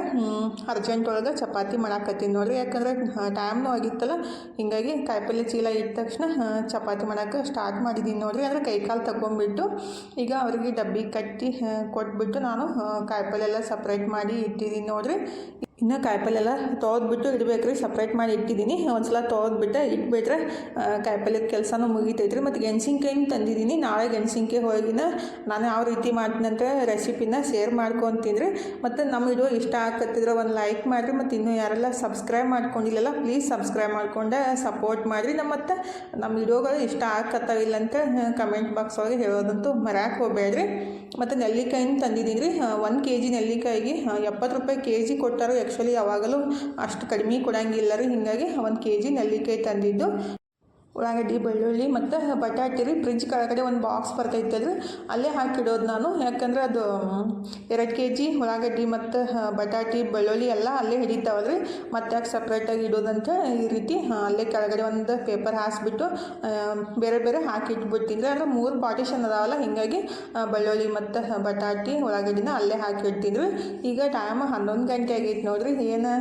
ಅರ್ಜೆಂಟ್ ಒಳಗೆ ಚಪಾತಿ ಮಾಡಾಕತ್ತೀನಿ ನೋಡಿರಿ. ಯಾಕಂದ್ರೆ ಟೈಮ್ನೂ ಆಗಿತ್ತಲ್ಲ. ಹೀಗಾಗಿ ಕಾಯಿಪಲ್ಲೆ ಚೀಲ ಇಟ್ಟ ತಕ್ಷಣ ಚಪಾತಿ ಮಾಡೋಕ್ಕೆ ಸ್ಟಾರ್ಟ್ ಮಾಡಿದ್ದೀನಿ ನೋಡಿರಿ. ಅಂದರೆ ಕೈ ಕಾಲು ತಗೊಂಡ್ಬಿಟ್ಟು ಈಗ ಅವರಿಗೆ ಡಬ್ಬಿ ಕಟ್ಟಿ ಕೊಟ್ಬಿಟ್ಟು ನಾನು ಕಾಯಿಪಲ್ಲೆ ಎಲ್ಲ ಸಪ್ರೇಟ್ ಮಾಡಿ ಇಟ್ಟಿದ್ದೀನಿ ನೋಡಿರಿ. ಇನ್ನು ಕಾಯಿಪಲ್ಲೆಲ್ಲ ತೊಳೆದ್ಬಿಟ್ಟು ಇಡಬೇಕು ರೀ ಸಪ್ರೇಟ್ ಮಾಡಿ ಇಟ್ಟಿದ್ದೀನಿ. ಒಂದು ಸಲ ತೊಳೆದ್ಬಿಟ್ಟು ಇಟ್ಬಿಟ್ರೆ ಕಾಯಿಪಲ್ಯದ ಕೆಲಸನೂ ಮುಗಿತೈತ್ರಿ. ಮತ್ತು ಗೆಣಸಿನ್ಕಾಯಿನ ತಂದಿದ್ದೀನಿ. ನಾಳೆ ಗೆಣಸಿನ್ಕಾಯಿ ಹೋಗಿನ ನಾನು ಯಾವ ರೀತಿ ಮಾಡ್ತೀನಂತ ರೆಸಿಪಿನ ಶೇರ್ ಮಾಡ್ಕೊತೀನಿ ಮತ್ತು ನಮ್ಮ ವಿಡಿಯೋ ಇಷ್ಟ ಆಗತ್ತಿದ್ರೆ ಒಂದು ಲೈಕ್ ಮಾಡಿರಿ. ಮತ್ತು ಇನ್ನೂ ಯಾರೆಲ್ಲ ಸಬ್ಸ್ಕ್ರೈಬ್ ಮಾಡ್ಕೊಂಡಿಲ್ಲಲ್ಲ ಪ್ಲೀಸ್ ಸಬ್ಸ್ಕ್ರೈಬ್ ಮಾಡಿಕೊಂಡೆ ಸಪೋರ್ಟ್ ಮಾಡಿರಿ. ನಮ್ಮ ಮತ್ತು ನಮ್ಮ ವಿಡಿಯೋಗಳು ಇಷ್ಟ ಆಗತ್ತಾವಿಲ್ಲ ಅಂತ ಕಮೆಂಟ್ ಬಾಕ್ಸ್ ಒಳಗೆ ಹೇಳೋದಂತೂ ಮರ್ಯಾಕೆ ಹೋಗಬೇಡ್ರಿ. ಮತ್ತು ನೆಲ್ಲಿಕಾಯಿನ ತಂದಿದ್ದೀನಿ ರೀ. ಒಂದು ಕೆ ಜಿ ನೆಲ್ಲಿಕಾಯಿಗೆ ಎಪ್ಪತ್ತು ರೂಪಾಯಿ ಕೆ ಜಿ ಕೊಟ್ಟಾರು. ಆ್ಯಕ್ಚುಲಿ ಯಾವಾಗಲೂ ಅಷ್ಟು ಕಡಿಮೆ ಕೊಡಂಗಿಲ್ಲ ರೀ. ಹೀಗಾಗಿ ಒಂದು ಕೆ ಜಿ ನೆಲ್ಲಿಕಾಯಿ ತಂದಿದ್ದು. ಉಳ್ಳಾಗಡ್ಡಿ, ಬೆಳ್ಳುಳ್ಳಿ ಮತ್ತು ಬಟಾಟೆ ರೀ. ಫ್ರಿಜ್ ಕೆಳಗಡೆ ಒಂದು ಬಾಕ್ಸ್ ಬರ್ತೈತೆ ಅದು ಅಲ್ಲೇ ಹಾಕಿಡೋದು ನಾನು. ಯಾಕಂದ್ರೆ ಅದು ಎರಡು ಕೆ ಜಿ ಉಳ್ಳಾಗಡ್ಡಿ ಮತ್ತು ಬಟಾಟೆ, ಬೆಳ್ಳುಳ್ಳಿ ಎಲ್ಲ ಅಲ್ಲೇ ಹಿಡಿತಾವಲ್ಲ ರೀ. ಮತ್ತೆ ಯಾಕೆ ಸಪ್ರೇಟಾಗಿ ಇಡೋದಂತ ಈ ರೀತಿ ಅಲ್ಲೇ ಕೆಳಗಡೆ ಒಂದು ಪೇಪರ್ ಹಾಸ್ಬಿಟ್ಟು ಬೇರೆ ಬೇರೆ ಹಾಕಿಟ್ಬಿಡ್ತೀನಿ ಅಂದ್ರೆ ಮೂರು ಪಾರ್ಟಿಷನ್ ಅದಾವಲ್ಲ, ಹೀಗಾಗಿ ಬೆಳ್ಳುಳ್ಳಿ ಮತ್ತು ಬಟಾಟೆ, ಉಳ್ಳಾಗಡ್ಡಿನ ಅಲ್ಲೇ ಹಾಕಿ ರೀ. ಈಗ ಟೈಮ್ ಹನ್ನೊಂದು ಗಂಟೆ ಆಗೈತೆ ನೋಡಿರಿ. ಏನು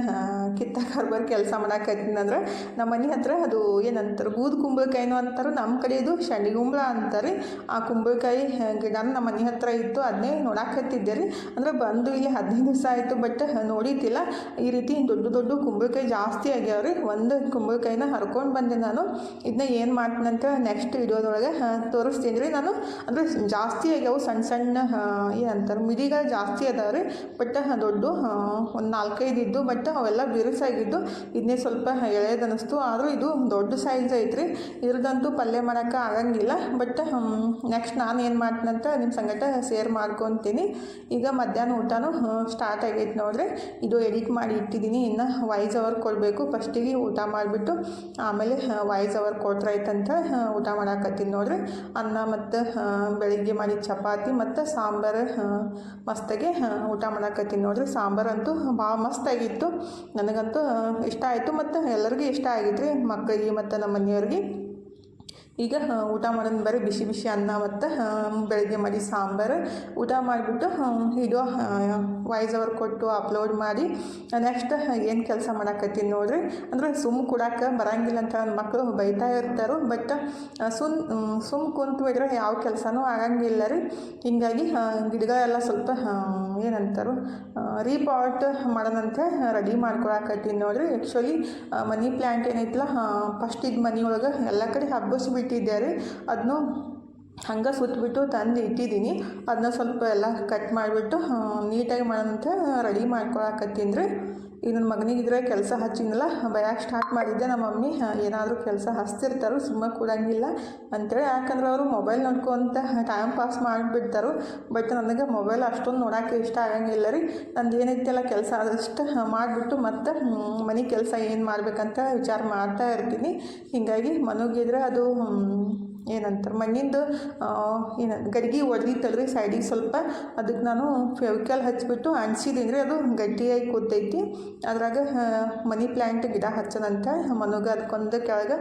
ಕಿತ್ತ ಕಾರ್ಬಾರ್ ಕೆಲಸ ಮಾಡಾಕತ್ತೀನಿ ಅಂದ್ರೆ ನಮ್ಮ ಮನೆ ಹತ್ರ ಅದು ಏನಂತಾರೆ ಬೂದು ಕುಂಬಳಕಾಯಿನೂ ಅಂತಾರೆ ನಮ್ಮ ಕಡೆ ಇದು ಶಂಡಿ ಕುಂಬಳ ಅಂತಾರೆ. ಆ ಕುಂಬಳಕಾಯಿ ಗಿಡ ನಮ್ಮ ಮನೆ ಹತ್ರ ಇತ್ತು ಅದನ್ನೇ ನೋಡಾಕತ್ತಿದ್ದೆ ರೀ. ಅಂದ್ರೆ ಬಂದು ಇಲ್ಲಿ ಹದಿನೈದು ದಿವಸ ಆಯಿತು, ಬಟ್ ನೋಡಿದ್ದಿಲ್ಲ. ಈ ರೀತಿ ದೊಡ್ಡ ದೊಡ್ಡ ಕುಂಬಳಕಾಯಿ ಜಾಸ್ತಿ ಆಗ್ಯಾವ ರೀ. ಒಂದು ಕುಂಬಳಕಾಯಿನ ಹರ್ಕೊಂಡು ಬಂದೆ ನಾನು. ಇದನ್ನ ಏನು ಮಾಡ್ತೀನಂತ ನೆಕ್ಸ್ಟ್ ವಿಡಿಯೋದೊಳಗೆ ತೋರಿಸ್ತೀನಿ ರೀ ನಾನು. ಅಂದರೆ ಜಾಸ್ತಿ ಆಗ್ಯಾವು ಸಣ್ಣ ಸಣ್ಣ ಏನಂತಾರೆ ಮಿಡಿಗಳು ಜಾಸ್ತಿ ಅದಾವೆ ರೀ. ಬಟ್ ದೊಡ್ಡ ಒಂದು ನಾಲ್ಕೈದು ಇದ್ದು, ಬಟ್ ಅವೆಲ್ಲ ಬಿರುಸಾಗಿದ್ದು. ಇದನ್ನೇ ಸ್ವಲ್ಪ ಎಳೆಯದು ಆದರೂ ಇದು ದೊಡ್ಡ ಸೈಜ್ ಐತ್ರಿ. ಇದ್ರದ್ದಂತೂ ಪಲ್ಯ ಮಾಡೋಕ್ಕೆ ಆಗಂಗಿಲ್ಲ ಬಟ್ ನೆಕ್ಸ್ಟ್ ನಾನು ಏನು ಮಾಡ್ತೀನಂತ ನಿಮ್ಮ ಸಂಗಟ ಶೇರ್ ಮಾಡ್ಕೊತೀನಿ. ಈಗ ಮಧ್ಯಾಹ್ನ ಊಟನೂ ಸ್ಟಾರ್ಟ್ ಆಗೈತೆ ನೋಡ್ರಿ. ಇದು ಎಡಿಟ್ ಮಾಡಿ ಇಟ್ಟಿದ್ದೀನಿ, ಇನ್ನು ವಾಯ್ಸ್ ಅವರ್ ಕೊಡಬೇಕು. ಫಸ್ಟಿಗೆ ಊಟ ಮಾಡಿಬಿಟ್ಟು, ಆಮೇಲೆ ವಾಯ್ಸ್ ಅವರ್ ಕೊಟ್ರಾಯ್ತಂತ ಊಟ ಮಾಡಾಕತ್ತೀನಿ ನೋಡ್ರಿ. ಅನ್ನ ಮತ್ತು ಬೆಳಿಗ್ಗೆ ಮಾಡಿ ಚಪಾತಿ ಮತ್ತು ಸಾಂಬಾರು ಮಸ್ತಾಗೆ ಊಟ ಮಾಡಾಕತ್ತೀನಿ ನೋಡ್ರಿ. ಸಾಂಬಾರಂತೂ ಭಾಳ ಮಸ್ತಾಗಿತ್ತು ನನಗಂತೂ ಇಷ್ಟ ಆಯಿತು, ಮತ್ತು ಎಲ್ಲರಿಗೂ ಇಷ್ಟ ಆಗಿತ್ತು ರೀ ಮಕ್ಕಳಿಗೆ ಮತ್ತು ನಮ್ಮ ಮನೆಯವ್ರಿಗೆ. ಈಗ ಊಟ ಮಾಡೋದು ಬರೀ ಬಿಸಿ ಬಿಸಿ ಅನ್ನ ಮತ್ತು ಬೆಳಗ್ಗೆ ಮಾಡಿ ಸಾಂಬಾರು. ಊಟ ಮಾಡಿಬಿಟ್ಟು ಇದು ವಾಯ್ಸ್ ಅವ್ರು ಕೊಟ್ಟು ಅಪ್ಲೋಡ್ ಮಾಡಿ ನೆಕ್ಸ್ಟ್ ಏನು ಕೆಲಸ ಮಾಡಾಕತ್ತೀನಿ ನೋಡಿರಿ. ಅಂದರೆ ಸುಮ್ಮ ಕೊಡಕ್ಕೆ ಬರಂಗಿಲ್ಲ ಅಂತ ನನ್ನ ಮಕ್ಕಳು ಬೈತಾ ಇರ್ತಾರೆ ಬಟ್ ಸುಮ್ ಸುಮ್ ಕುಂತು ಇದ್ರೆ ಯಾವ ಕೆಲಸನೂ ಆಗಂಗಿಲ್ಲ ರೀ. ಹಿಂಗಾಗಿ ಗಿಡಗಳೆಲ್ಲ ಸ್ವಲ್ಪ ಏನಂತಾರೆ ರೀಪಾಟ್ ಮಾಡೋದಂತೆ ರೆಡಿ ಮಾಡ್ಕೊಳಕತ್ತೀನಿ ನೋಡ್ರಿ. ಆ್ಯಕ್ಚುಲಿ ಮನಿ ಪ್ಲ್ಯಾಂಟ್ ಏನೈತಲ್ಲ ಫಸ್ಟ್ ಇದು ಮನೆಯೊಳಗೆ ಎಲ್ಲ ಕಡೆ ಹಬ್ಬಿಸ್ಬಿಟ್ಟಿದ್ದೆ ರೀ ಅದನ್ನು ಹಂಗೆ ಸುತ್ತಬಿಟ್ಟು ತಂದು ಇಟ್ಟಿದ್ದೀನಿ ಅದನ್ನ ಸ್ವಲ್ಪ ಎಲ್ಲ ಕಟ್ ಮಾಡಿಬಿಟ್ಟು ನೀಟಾಗಿ ಮಾಡೋಣಂತೆ ರೆಡಿ ಮಾಡ್ಕೊಳಕತ್ತೀನಿ ರೀ ಈಗ ನನ್ನ ಮಗನಿಗಿದ್ರೆ ಕೆಲಸ ಹಚ್ಚಿನಲ್ಲ ಬಯಕ್ಕೆ ಸ್ಟಾರ್ಟ್ ಮಾಡಿದ್ದೆ ನಮ್ಮ ಮಮ್ಮಿ. ಏನಾದರೂ ಕೆಲಸ ಹಚ್ತಿರ್ತಾರೆ ಸುಮ್ಮನೆ ಕೂಡಂಗಿಲ್ಲ ಅಂತೇಳಿ. ಯಾಕಂದ್ರೆ ಅವರು ಮೊಬೈಲ್ ನೋಡ್ಕೊಂತ ಟೈಮ್ ಪಾಸ್ ಮಾಡಿಬಿಡ್ತಾರೆ. ಬಟ್ ನನಗೆ ಮೊಬೈಲ್ ಅಷ್ಟೊಂದು ನೋಡೋಕ್ಕೆ ಇಷ್ಟ ಆಗಂಗಿಲ್ಲ ರೀ. ನಂದು ಏನೈತೆಲ್ಲ, ಕೆಲಸ ಆದಷ್ಟು ಮಾಡಿಬಿಟ್ಟು ಮತ್ತು ಮನೆ ಕೆಲಸ ಏನು ಮಾಡ್ಬೇಕಂತ ವಿಚಾರ ಮಾಡ್ತಾ ಇರ್ತೀನಿ. ಹೀಗಾಗಿ ಮನಗಿದ್ರೆ ಅದು ಏನಂತಾರೆ, ಮಣ್ಣಿಂದು ಏನು, ಗಡಿಗೆ ಒಡೆದಿತ್ತಲ್ರಿ ಸೈಡಿಗೆ ಸ್ವಲ್ಪ. ಅದಕ್ಕೆ ನಾನು ಫೆವಿಕಲ್ ಹಚ್ಚಿಬಿಟ್ಟು ಅಂಟಿಸಿದ್ದೀನಿ ರೀ ಅದು ಗಟ್ಟಿಯಾಗಿ ಕೂತೈತಿ. ಅದ್ರಾಗ ಮನಿ ಪ್ಲ್ಯಾಂಟ್ ಗಿಡ ಹಚ್ಚದಂತ ಮನಗೆ ಅದಕ್ಕೊಂದು ಕೆಳಗೆ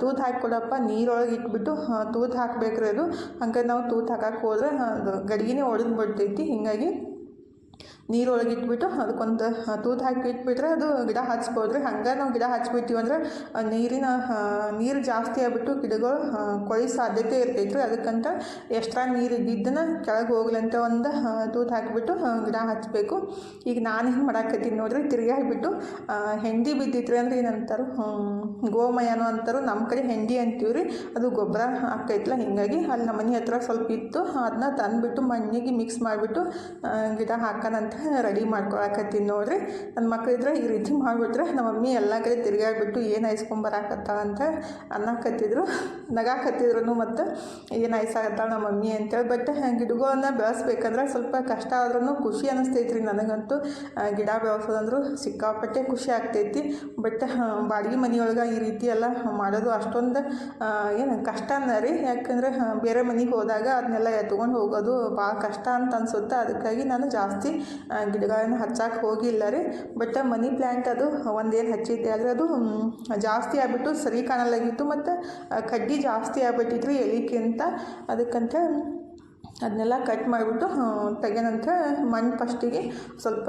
ತೂತು ಹಾಕಿಕೊಡಪ್ಪ, ನೀರೊಳಗೆ ಇಟ್ಬಿಟ್ಟು ತೂತು ಹಾಕ್ಬೇಕ್ರಿ ಅದು. ಹಂಗೆ ನಾವು ತೂತು ಹಾಕಕ್ಕೆ ಹೋದ್ರೆ ಅದು ಗಡಿಗೆನೇ ಒಡೆದು ಬಿಡ್ತೈತಿ. ಹೀಗಾಗಿ ನೀರೊಳಗೆ ಇಟ್ಬಿಟ್ಟು ಅದಕ್ಕೊಂದು ತೂತು ಹಾಕಿ ಇಟ್ಬಿಟ್ರೆ ಅದು ಗಿಡ ಹಚ್ಬೋದು ರೀ ಹಂಗೆ ನಾವು ಗಿಡ ಹಚ್ಬಿಟ್ಟಿವಿ ಅಂದ್ರೆ ನೀರಿನ ನೀರು ಜಾಸ್ತಿ ಆಗ್ಬಿಟ್ಟು ಗಿಡಗಳು ಕೊಳಿ ಸಾಧ್ಯತೆ ಇರ್ತೈತೆ ರೀ ಅದಕ್ಕಂತ ಎಕ್ಸ್ಟ್ರಾ ನೀರು ಇದ್ದಿದ್ದನ್ನ ಕೆಳಗೆ ಹೋಗ್ಲಂತ ಒಂದು ತೂತು ಹಾಕಿಬಿಟ್ಟು ಗಿಡ ಹಚ್ಚಬೇಕು ಈಗ ನಾನು ಹಿಂಗೆ ಮಾಡಾಕತ್ತೀನಿ ನೋಡ್ರಿ ತಿರ್ಗಾಡ್ಬಿಟ್ಟು ಹೆಂಡಿ ಬಿದ್ದಿತ್ತು ಅಂದ್ರೆ ಏನಂತಾರೆ ಗೋಮಯನೋ ಅಂತಾರು ನಮ್ಮ ಕಡೆ ಹೆಂಡಿ ಅಂತೀವಿ ರೀ. ಅದು ಗೊಬ್ಬರ ಆಗ್ತೈತಲ್ಲ ಹೀಗಾಗಿ ಅಲ್ಲಿ ನಮ್ಮ ಮನೆ ಹತ್ರ ಸ್ವಲ್ಪ ಇತ್ತು. ಅದನ್ನ ತಂದುಬಿಟ್ಟು ಮಣ್ಣಿಗೆ ಮಿಕ್ಸ್ ಮಾಡಿಬಿಟ್ಟು ಗಿಡ ಹಾಕೋಣಂತ ರೆಡಿ ಮಾಡ್ಕೊಳಕತ್ತೀನಿ ನೋಡ್ರಿ. ನನ್ನ ಮಕ್ಕಳಿದ್ರೆ ಈ ರೀತಿ ಮಾಡಿಬಿಟ್ರೆ ನಮ್ಮ ಮಮ್ಮಿ ಎಲ್ಲ ಕಡೆ ತಿರುಗಾಡ್ಬಿಟ್ಟು ಏನು ಐಸ್ಕೊಂಬರಾಕತ್ತಾಳ ಅಂತ ಅನ್ನಕತ್ತಿದ್ರು. ನಗಾಕತ್ತಿದ್ರು ಮತ್ತು ಏನು ಐಸಾಗತ್ತಾಳ ನಮ್ಮ ಮಮ್ಮಿ ಅಂತೇಳಿ. ಬಟ್ ಗಿಡಗಳನ್ನ ಬೆಳೆಸ್ಬೇಕಂದ್ರೆ ಸ್ವಲ್ಪ ಕಷ್ಟ ಆದ್ರೂ ಖುಷಿ ಅನ್ನಿಸ್ತೈತಿ ರೀ ನನಗಂತೂ ಗಿಡ ಬೆಳೆಸೋದಂದ್ರೂ ಸಿಕ್ಕಾಪಟ್ಟೆ ಖುಷಿ ಆಗ್ತೈತಿ. ಬಟ್ ಬಾಡಿಗೆ ಮನೆಯೊಳಗೆ ಈ ರೀತಿ ಎಲ್ಲ ಮಾಡೋದು ಅಷ್ಟೊಂದು ಏನು ಕಷ್ಟನ ರೀ. ಯಾಕಂದ್ರೆ ಬೇರೆ ಮನೆಗೆ ಹೋದಾಗ ಅದನ್ನೆಲ್ಲ ಎತ್ಕೊಂಡು ಹೋಗೋದು ಭಾಳ ಕಷ್ಟ ಅಂತ ಅನ್ಸುತ್ತೆ. ಅದಕ್ಕಾಗಿ ನಾನು ಜಾಸ್ತಿ ಗಿಡಗಳನ್ನ ಹಚ್ಚಕ್ಕೆ ಹೋಗಿಲ್ಲ ರೀ. ಬಟ್ ಮನಿ ಪ್ಲ್ಯಾಂಟ್ ಅದು ಒಂದೇನು ಹಚ್ಚಿದ್ದೆ ಆದರೆ ಅದು ಜಾಸ್ತಿ ಆಗ್ಬಿಟ್ಟು ಸರಿ ಕಾಣಲಾಗಿತ್ತು ಮತ್ತು ಕಡ್ಡಿ ಜಾಸ್ತಿ ಆಗ್ಬಿಟ್ಟಿತ್ತು ರೀ ಎಲಿಕ್ಕಿಂತ. ಅದಕ್ಕಂತ ಅದನ್ನೆಲ್ಲ ಕಟ್ ಮಾಡಿಬಿಟ್ಟು ತೆಗೆನಂತ ಮಣ್ಣು ಫಸ್ಟಿಗೆ ಸ್ವಲ್ಪ,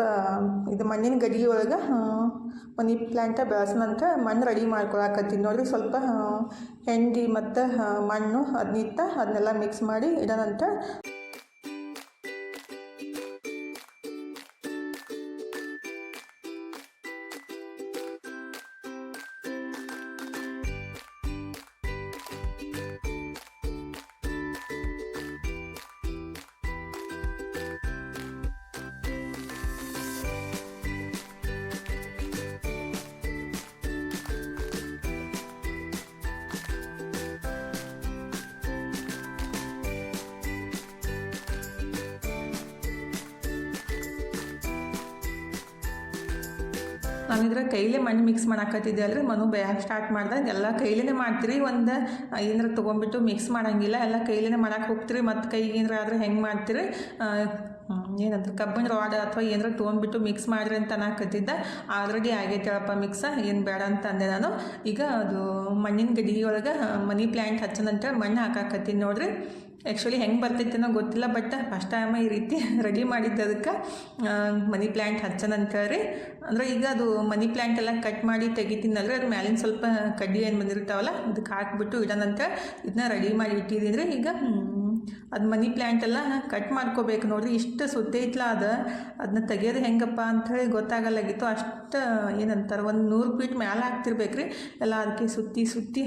ಇದು ಮಣ್ಣಿನ ಗಡಿ ಒಳಗೆ ಮನಿ ಪ್ಲ್ಯಾಂಟ ಬೆಳೆಸ ನಂತರ ಮಣ್ಣು ರೆಡಿ ಮಾಡ್ಕೊಳಕತ್ತೀನಿ ನೋಡಿರಿ. ಸ್ವಲ್ಪ ಹೆಂಡಿ ಮತ್ತು ಮಣ್ಣು ಅದನ್ನಿತ್ತ ಅದನ್ನೆಲ್ಲ ಮಿಕ್ಸ್ ಮಾಡಿ ಇಡೋ ಮಾಡಾಕತ್ತಿದ್ದೆ ಅಲ್ರಿ. ಮನು ಬೇಯಕ್ಕೆ ಸ್ಟಾರ್ಟ್ ಮಾಡ್ದೆ. ಎಲ್ಲ ಕೈಲೇ ಮಾಡ್ತೀರಿ ಒಂದು ಏನಾರ ತೊಗೊಂಬಿಟ್ಟು ಮಿಕ್ಸ್ ಮಾಡಂಗಿಲ್ಲ. ಎಲ್ಲ ಕೈಲೇ ಮಾಡಕ್ಕೆ ಹೋಗ್ತೀರಿ. ಮತ್ತು ಕೈಗೆ ಏನಾರ ಆದ್ರೆ ಹೆಂಗೆ ಮಾಡ್ತೀರಿ? ಏನಂತ, ಕಬ್ಬಿನ ರಾಡ್ ಅಥವಾ ಏನಾರ ತೊಗೊಂಡ್ಬಿಟ್ಟು ಮಿಕ್ಸ್ ಮಾಡಿರಿ ಅಂತ ಅನ್ನಕತ್ತಿದ್ದ. ಆಲ್ರೆಡಿ ಆಗೈತೆ ಹೇಳಪ್ಪ ಮಿಕ್ಸ ಏನು ಬೇಡ ಅಂತ ಅಂದೆ ನಾನು. ಈಗ ಅದು ಮಣ್ಣಿನ ಗಡಿಗೆ ಒಳಗೆ ಮನಿ ಪ್ಲ್ಯಾಂಟ್ ಹಚ್ಚನಂತೇಳಿ ಮಣ್ಣು ಹಾಕಾಕತ್ತೀನಿ ನೋಡ್ರಿ. ಆ್ಯಕ್ಚುಲಿ ಹೆಂಗೆ ಬರ್ತೈತೆ ಅನ್ನೋ ಗೊತ್ತಿಲ್ಲ ಬಟ್ ಫಸ್ಟ್ ಟೈಮ್ ಈ ರೀತಿ [LAUGHS] ರೆಡಿ ಮಾಡಿದ್ದು ಅದಕ್ಕೆ. ಮನಿ ಪ್ಲ್ಯಾಂಟ್ ಅಂತ ರೀ ಅಂದ್ರೆ ಈಗ ಅದು ಮನಿ ಪ್ಲ್ಯಾಂಟ್ ಎಲ್ಲ ಕಟ್ ಮಾಡಿ ತೆಗಿತೀನಲ್ರಿ ಅದ್ರ ಮ್ಯಾಲಿನ ಸ್ವಲ್ಪ ಕಡ್ಡಿ ಏನು ಬಂದಿರ್ತಾವಲ್ಲ ಅದಕ್ಕೆ ಹಾಕ್ಬಿಟ್ಟು ಇಡೋಣಂತ ಇದನ್ನ ರೆಡಿ ಮಾಡಿ ಇಟ್ಟಿದ್ದೀನಿ ಈಗ ಅದು ಮನಿ ಪ್ಲ್ಯಾಂಟ್ ಎಲ್ಲ ಕಟ್ ಮಾಡ್ಕೋಬೇಕು ನೋಡ್ರಿ. ಇಷ್ಟು ಸುತ್ತೈತ್ಲ ಅದು. ಅದನ್ನ ತೆಗಿಯೋದು ಹೆಂಗಪ್ಪ ಅಂಥೇಳಿ ಗೊತ್ತಾಗಲ್ಲಾಗಿತ್ತು. ಅಷ್ಟು, ಏನಂತಾರೆ, ಒಂದು ನೂರು ಫೀಟ್ ಮ್ಯಾಲೆ ಹಾಕ್ತಿರ್ಬೇಕು ರೀ ಎಲ್ಲ ಅದಕ್ಕೆ ಸುತ್ತಿ ಸುತ್ತಿ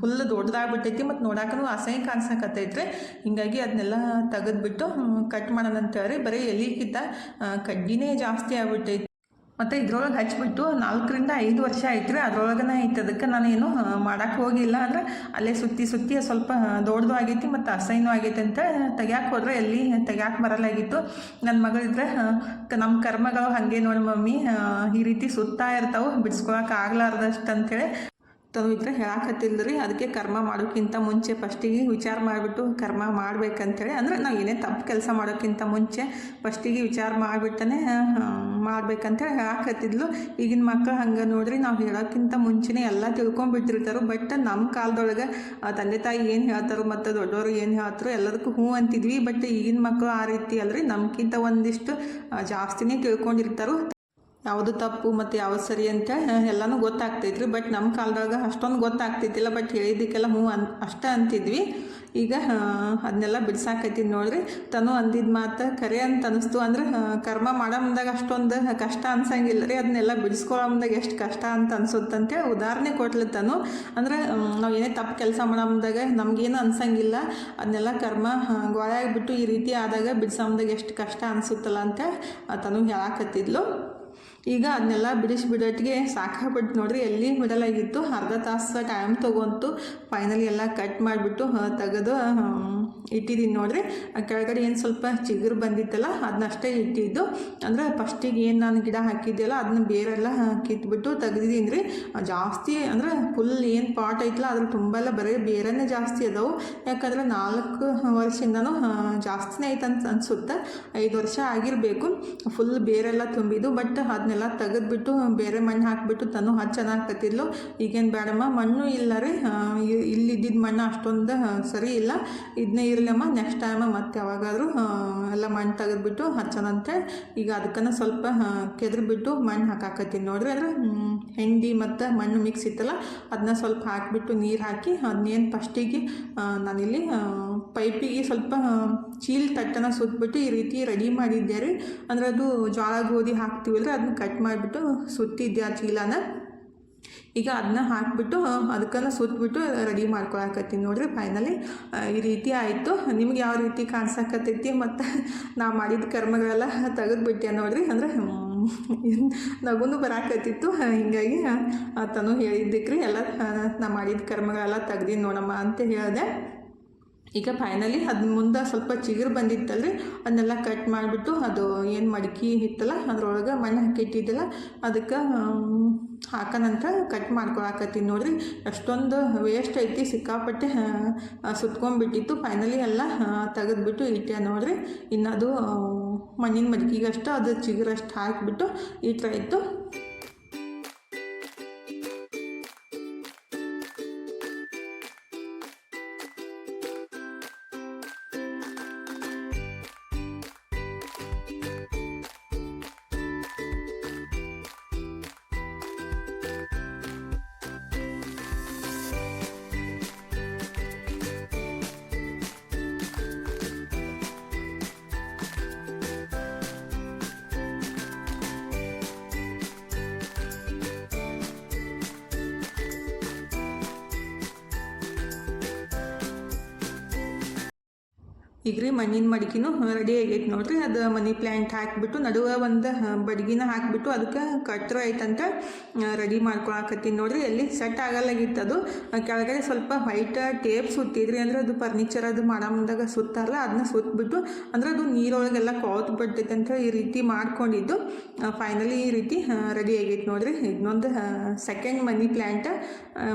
ಫುಲ್ ದೊಡ್ಡದಾಗ್ಬಿಟ್ಟೈತಿ ಮತ್ತು ನೋಡಾಕೂ ಅಸಹ್ಯ ಕಾಣಿಸಕತ್ತೈತೆ ರೀ ಹಿಂಗಾಗಿ ಅದನ್ನೆಲ್ಲ ತೆಗೆದ್ಬಿಟ್ಟು ಕಟ್ ಮಾಡೋಣ ಅಂತೇಳಿ ಬರೀ ಎಲಿಗಿಂತ ಕಡ್ಡಿನೇ ಜಾಸ್ತಿ ಆಗ್ಬಿಟ್ಟೈತಿ. ಮತ್ತು ಇದ್ರೊಳಗೆ ಹಚ್ಚಿಬಿಟ್ಟು ನಾಲ್ಕರಿಂದ ಐದು ವರ್ಷ ಆಯ್ತು ರೀ ಅದ್ರೊಳಗೇ ಐತೆ ಅದಕ್ಕೆ ನಾನೇನು ಮಾಡೋಕ್ಕೆ ಹೋಗಿಲ್ಲ ಅಂದ್ರೆ ಅಲ್ಲೇ ಸುತ್ತಿ ಸುತ್ತಿ ಸ್ವಲ್ಪ ದೊಡ್ಡದು ಆಗೈತಿ ಮತ್ತು ಅಸಹ್ಯನೂ ಆಗೈತೆ ಅಂತ ತೆಗ್ಯಾಕೆ ಹೋದ್ರೆ ಎಲ್ಲಿ ತೆಗ್ಯಾಕೆ ಬರಲಾಗಿತ್ತು ನನ್ನ ಮಗಳಿದ್ರೆ ನಮ್ಮ ಕರ್ಮಗಳು ಹಾಗೆ ನೋಡಿ ಮಮ್ಮಿ ಈ ರೀತಿ ಸುತ್ತಾ ಇರ್ತಾವೆ ಬಿಡಿಸ್ಕೊಳಕ್ಕೆ ಆಗ್ಲಾರ್ದಷ್ಟು ಅಂತೇಳಿ ತನು ಇದ್ರೆ ಹೇಳಾಕತ್ತಿಲ್ಲ ಅದಕ್ಕೆ ಕರ್ಮ ಮಾಡೋಕ್ಕಿಂತ ಮುಂಚೆ ಫಸ್ಟಿಗೆ ವಿಚಾರ ಮಾಡಿಬಿಟ್ಟು ಕರ್ಮ ಮಾಡ್ಬೇಕಂತೇಳಿ. ಅಂದ್ರೆ ನಾವು ಏನೇ ತಪ್ಪು ಕೆಲಸ ಮಾಡೋಕ್ಕಿಂತ ಮುಂಚೆ ಫಸ್ಟಿಗೆ ವಿಚಾರ ಮಾಡಿಬಿಟ್ಟನೆ ಮಾಡ್ಬೇಕಂತೇಳಿ ಹೇಳಾಕತ್ತಿದ್ಲು. ಈಗಿನ ಮಕ್ಕಳು ಹಂಗೆ ನೋಡ್ರಿ, ನಾವು ಹೇಳೋಕ್ಕಿಂತ ಮುಂಚೆನೇ ಎಲ್ಲ ತಿಳ್ಕೊಂಡ್ಬಿಟ್ಟಿರ್ತಾರೆ ಬಟ್ ನಮ್ಮ ಕಾಲದೊಳಗೆ ತಂದೆ ತಾಯಿ ಏನು ಹೇಳ್ತಾರೋ ಮತ್ತು ದೊಡ್ಡವರು ಏನು ಹೇಳ್ತಾರೋ ಎಲ್ಲದಕ್ಕೂ ಹ್ಞೂ ಅಂತಿದ್ವಿ. ಬಟ್ ಈಗಿನ ಮಕ್ಕಳು ಆ ರೀತಿ ಅಲ್ರಿ ನಮ್ಗಿಂತ ಒಂದಿಷ್ಟು ಜಾಸ್ತಿನೇ ತಿಳ್ಕೊಂಡಿರ್ತಾರೋ. ಯಾವುದು ತಪ್ಪು ಮತ್ತು ಯಾವ ಸರಿ ಅಂತ ಎಲ್ಲನೂ ಗೊತ್ತಾಗ್ತೈತ್ರಿ. ಬಟ್ ನಮ್ಮ ಕಾಲದಾಗ ಅಷ್ಟೊಂದು ಗೊತ್ತಾಗ್ತಿದ್ದಿಲ್ಲ. ಬಟ್ ಹೇಳಿದ್ದಕ್ಕೆಲ್ಲ ಹ್ಞೂ ಅನ್, ಅಷ್ಟ ಅಂತಿದ್ವಿ. ಈಗ ಅದನ್ನೆಲ್ಲ ಬಿಡ್ಸಾಕೈತಿ ನೋಡ್ರಿ. ತನು ಅಂದಿದ್ದ ಮಾತು ಕರೆ ಅಂತ ಅನಿಸ್ತು. ಅಂದ್ರೆ ಕರ್ಮ ಮಾಡೋ ಮುಂದಾಗ ಅಷ್ಟೊಂದು ಕಷ್ಟ ಅನ್ಸಂಗಿಲ್ಲ ರೀ. ಅದನ್ನೆಲ್ಲ ಬಿಡಿಸ್ಕೊಳ್ಳೋ ಮುಂದಾಗ ಎಷ್ಟು ಕಷ್ಟ ಅಂತ ಅನ್ಸುತ್ತಂತೆ ಉದಾಹರಣೆ ಕೊಟ್ಲು ತನು. ಅಂದ್ರೆ ನಾವು ಏನೇ ತಪ್ಪು ಕೆಲಸ ಮಾಡೋ ಮುಂದಾಗ ನಮಗೇನು ಅನ್ಸಂಗಿಲ್ಲ. ಅದನ್ನೆಲ್ಲ ಕರ್ಮ ಗೋಳೆ ಆಗಿಬಿಟ್ಟು ಈ ರೀತಿ ಆದಾಗ ಬಿಡಿಸೋ ಎಷ್ಟು ಕಷ್ಟ ಅನಿಸುತ್ತಲ್ಲ ಅಂತ ತನು ಹೇಳಾಕತ್ತಿದ್ಲು. ಈಗ ಅದನ್ನೆಲ್ಲ ಬಿಡಿಸಿ ಬಿಡೋಟ್ಟಿಗೆ ಸಾಕಾಗ್ಬಿಟ್ಟು ನೋಡ್ರಿ, ಎಲ್ಲಿ ಮಿಡಲಾಗಿತ್ತು ಅರ್ಧ ತಾಸು ಟೈಮ್ ತೊಗೊಂತು ಫೈನಲಿ ಎಲ್ಲ ಕಟ್ ಮಾಡಿಬಿಟ್ಟು ತೆಗೆದು ಇಟ್ಟಿದ್ದೀನಿ ನೋಡ್ರಿ. ಕೆಳಗಡೆ ಏನು ಸ್ವಲ್ಪ ಚಿಗುರು ಬಂದಿತ್ತಲ್ಲ ಅದನ್ನಷ್ಟೇ ಇಟ್ಟಿದ್ದು. ಅಂದ್ರೆ ಫಸ್ಟಿಗೆ ಏನು ನಾನು ಗಿಡ ಹಾಕಿದ್ದೆಲ್ಲ ಅದನ್ನ ಬೇರೆಲ್ಲ ಕಿತ್ಬಿಟ್ಟು ತೆಗ್ದಿದ್ದೀನಿ ರೀ ಜಾಸ್ತಿ ಅಂದ್ರೆ ಫುಲ್ ಏನು ಪಾಟ್ ಐತಲ್ಲ ಅದ್ರ ತುಂಬ ಎಲ್ಲ ಬರೀ ಬೇರೆನೇ ಜಾಸ್ತಿ ಅದಾವು. ಯಾಕಂದರೆ ನಾಲ್ಕು ವರ್ಷದಿಂದನೂ ಜಾಸ್ತಿನೇ ಐತೆ ಅಂತ ಅನ್ಸುತ್ತೆ. ಐದು ವರ್ಷ ಆಗಿರಬೇಕು. ಫುಲ್ ಬೇರೆಲ್ಲ ತುಂಬಿದ್ದು ಬಟ್ ಅದನ್ನೆಲ್ಲ ತೆಗೆದ್ಬಿಟ್ಟು, ಬೇರೆ ಮಣ್ಣು ಹಾಕಿಬಿಟ್ಟು ತನು ಹಚ್ಚ ಚೆನ್ನಾಗ್ತಿದ್ಲು ಈಗೇನು ಬೇಡಮ್ಮ, ಮಣ್ಣು ಇಲ್ಲ ರೀ. ಇಲ್ಲಿದ್ದಿದ್ದ ಮಣ್ಣು ಅಷ್ಟೊಂದು ಸರಿ ಇಲ್ಲ. ಇದನ್ನೇ ಇರಲಮ್ಮ ನೆಕ್ಸ್ಟ್ ಟೈಮ್ ಮತ್ತೆ ಯಾವಾಗಾದರೂ ಎಲ್ಲ ಮಣ್ಣು ತೆಗೆದ್ಬಿಟ್ಟು ಹಚ್ಚನಂತೆ. ಈಗ ಅದಕ್ಕನ್ನು ಸ್ವಲ್ಪ ಕೆದ್ರಿಬಿಟ್ಟು ಮಣ್ಣು ಹಾಕಾಕತ್ತೀನಿ ನೋಡ್ರಿ. ಅಂದ್ರೆ ಹೆಂಡಿ ಮತ್ತು ಮಣ್ಣು ಮಿಕ್ಸ್ ಇತ್ತಲ್ಲ ಅದನ್ನ ಸ್ವಲ್ಪ ಹಾಕಿಬಿಟ್ಟು ನೀರು ಹಾಕಿ ಅದನ್ನೇನು ಫಸ್ಟಿಗೆ ನಾನಿಲ್ಲಿ ಪೈಪಿಗೆ ಸ್ವಲ್ಪ ಚೀಲ್ ತಟ್ಟನ ಸುತ್ತಬಿಟ್ಟು ಈ ರೀತಿ ರೆಡಿ ಮಾಡಿದ್ದೆ ರೀ ಅಂದ್ರೆ ಅದು ಜೋಳ ಗೋಧಿ ಹಾಕ್ತೀವಲ್ಲ ಅದನ್ನ ಕಟ್ ಮಾಡಿಬಿಟ್ಟು ಸುತ್ತಿದ್ದೆ ಆ ಚೀಲನ. ಈಗ ಅದನ್ನ ಹಾಕಿಬಿಟ್ಟು, ಅದಕ್ಕನ್ನು ಸುತ್ತಬಿಟ್ಟು ರೆಡಿ ಮಾಡ್ಕೊಳಕತ್ತೀನಿ ನೋಡಿರಿ ಫೈನಲಿ ಈ ರೀತಿ ಆಯಿತು. ನಿಮ್ಗೆ ಯಾವ ರೀತಿ ಕಾಣಿಸಕತ್ತೈತಿ ಮತ್ತು ನಾ ಮಾಡಿದ ಕರ್ಮಗಳೆಲ್ಲ ತೆಗೆದುಬಿಟ್ಟೆ ನೋಡಿರಿ. ಅಂದರೆ ನಗುನು ಬರಾಕತ್ತಿತ್ತು. ಹೀಗಾಗಿ ತನು ಹೇಳಿದ್ದಕ್ಕೆ ರೀ ಎಲ್ಲ ನಾ ಮಾಡಿದ ಕರ್ಮಗಳೆಲ್ಲ ತೆಗ್ದಿನಿ ನೋಡಮ್ಮ ಅಂತ ಹೇಳಿದೆ. ಈಗ ಫೈನಲಿ ಅದು ಮುಂದೆ ಸ್ವಲ್ಪ ಚಿಗುರು ಬಂದಿತ್ತಲ್ರಿ, ಅದನ್ನೆಲ್ಲ ಕಟ್ ಮಾಡಿಬಿಟ್ಟು ಅದು ಏನು ಮಡಿಕೆ ಇತ್ತಲ್ಲ, ಅದರೊಳಗೆ ಮಣ್ಣು ಹಾಕಿಟ್ಟಿದ್ದಿಲ್ಲ, ಅದಕ್ಕೆ ಹಾಕನಂತ ಕಟ್ ಮಾಡ್ಕೊಳಕತ್ತೀನಿ ನೋಡ್ರಿ. ಅಷ್ಟೊಂದು ವೇಸ್ಟ್ ಐತಿ, ಸಿಕ್ಕಾಪಟ್ಟೆ ಸುತ್ಕೊಂಡ್ಬಿಟ್ಟಿತ್ತು. ಫೈನಲಿ ಎಲ್ಲ ತೆಗೆದ್ಬಿಟ್ಟು ಇಟ್ಟೆ ನೋಡ್ರಿ. ಇನ್ನದು ಮಣ್ಣಿನ ಮಡಿಕೆಗಷ್ಟು ಅದು ಚಿಗುರಷ್ಟು ಹಾಕಿಬಿಟ್ಟು ಇಟ್ಟರಾಯ್ತು ಈಗ ರೀ ಮಣ್ಣಿನ ಮಡಿಕೆನೂ ರೆಡಿ ಆಗೈತೆ ನೋಡ್ರಿ. ಅದು ಮನಿ ಪ್ಲ್ಯಾಂಟ್ ಹಾಕಿಬಿಟ್ಟು ನಡುವೆ ಒಂದು ಬಡಗಿನ ಹಾಕಿಬಿಟ್ಟು ಅದಕ್ಕೆ ಕಟ್ರ ಐತಂತ ರೆಡಿ ಮಾಡ್ಕೊಳಕತ್ತೀನಿ ನೋಡ್ರಿ. ಎಲ್ಲಿ ಸೆಟ್ ಆಗಲ್ಲಾಗಿತ್ತು ಅದು. ಕೆಳಗಡೆ ಸ್ವಲ್ಪ ವೈಟ್ ಟೇಪ್ ಸುತ್ತಿದ್ರಿ ಅಂದ್ರೆ ಅದು ಫರ್ನಿಚರ್ ಅದು ಮಾಡೋ ಮುಂದಾಗ ಸುತ್ತಾರಲ್ಲ ಅದನ್ನ ಸುತ್ತಬಿಟ್ಟು ಅಂದ್ರೆ ಅದು ನೀರೊಳಗೆಲ್ಲ ಕಾವತ್ತು ಬಿಡ್ತೈತೆ ಅಂತ ಈ ರೀತಿ ಮಾಡ್ಕೊಂಡಿದ್ದು. ಫೈನಲಿ ಈ ರೀತಿ ರೆಡಿ ಆಗೈತೆ ನೋಡ್ರಿ. ಇನ್ನೊಂದು ಸೆಕೆಂಡ್ ಮನಿ ಪ್ಲ್ಯಾಂಟ್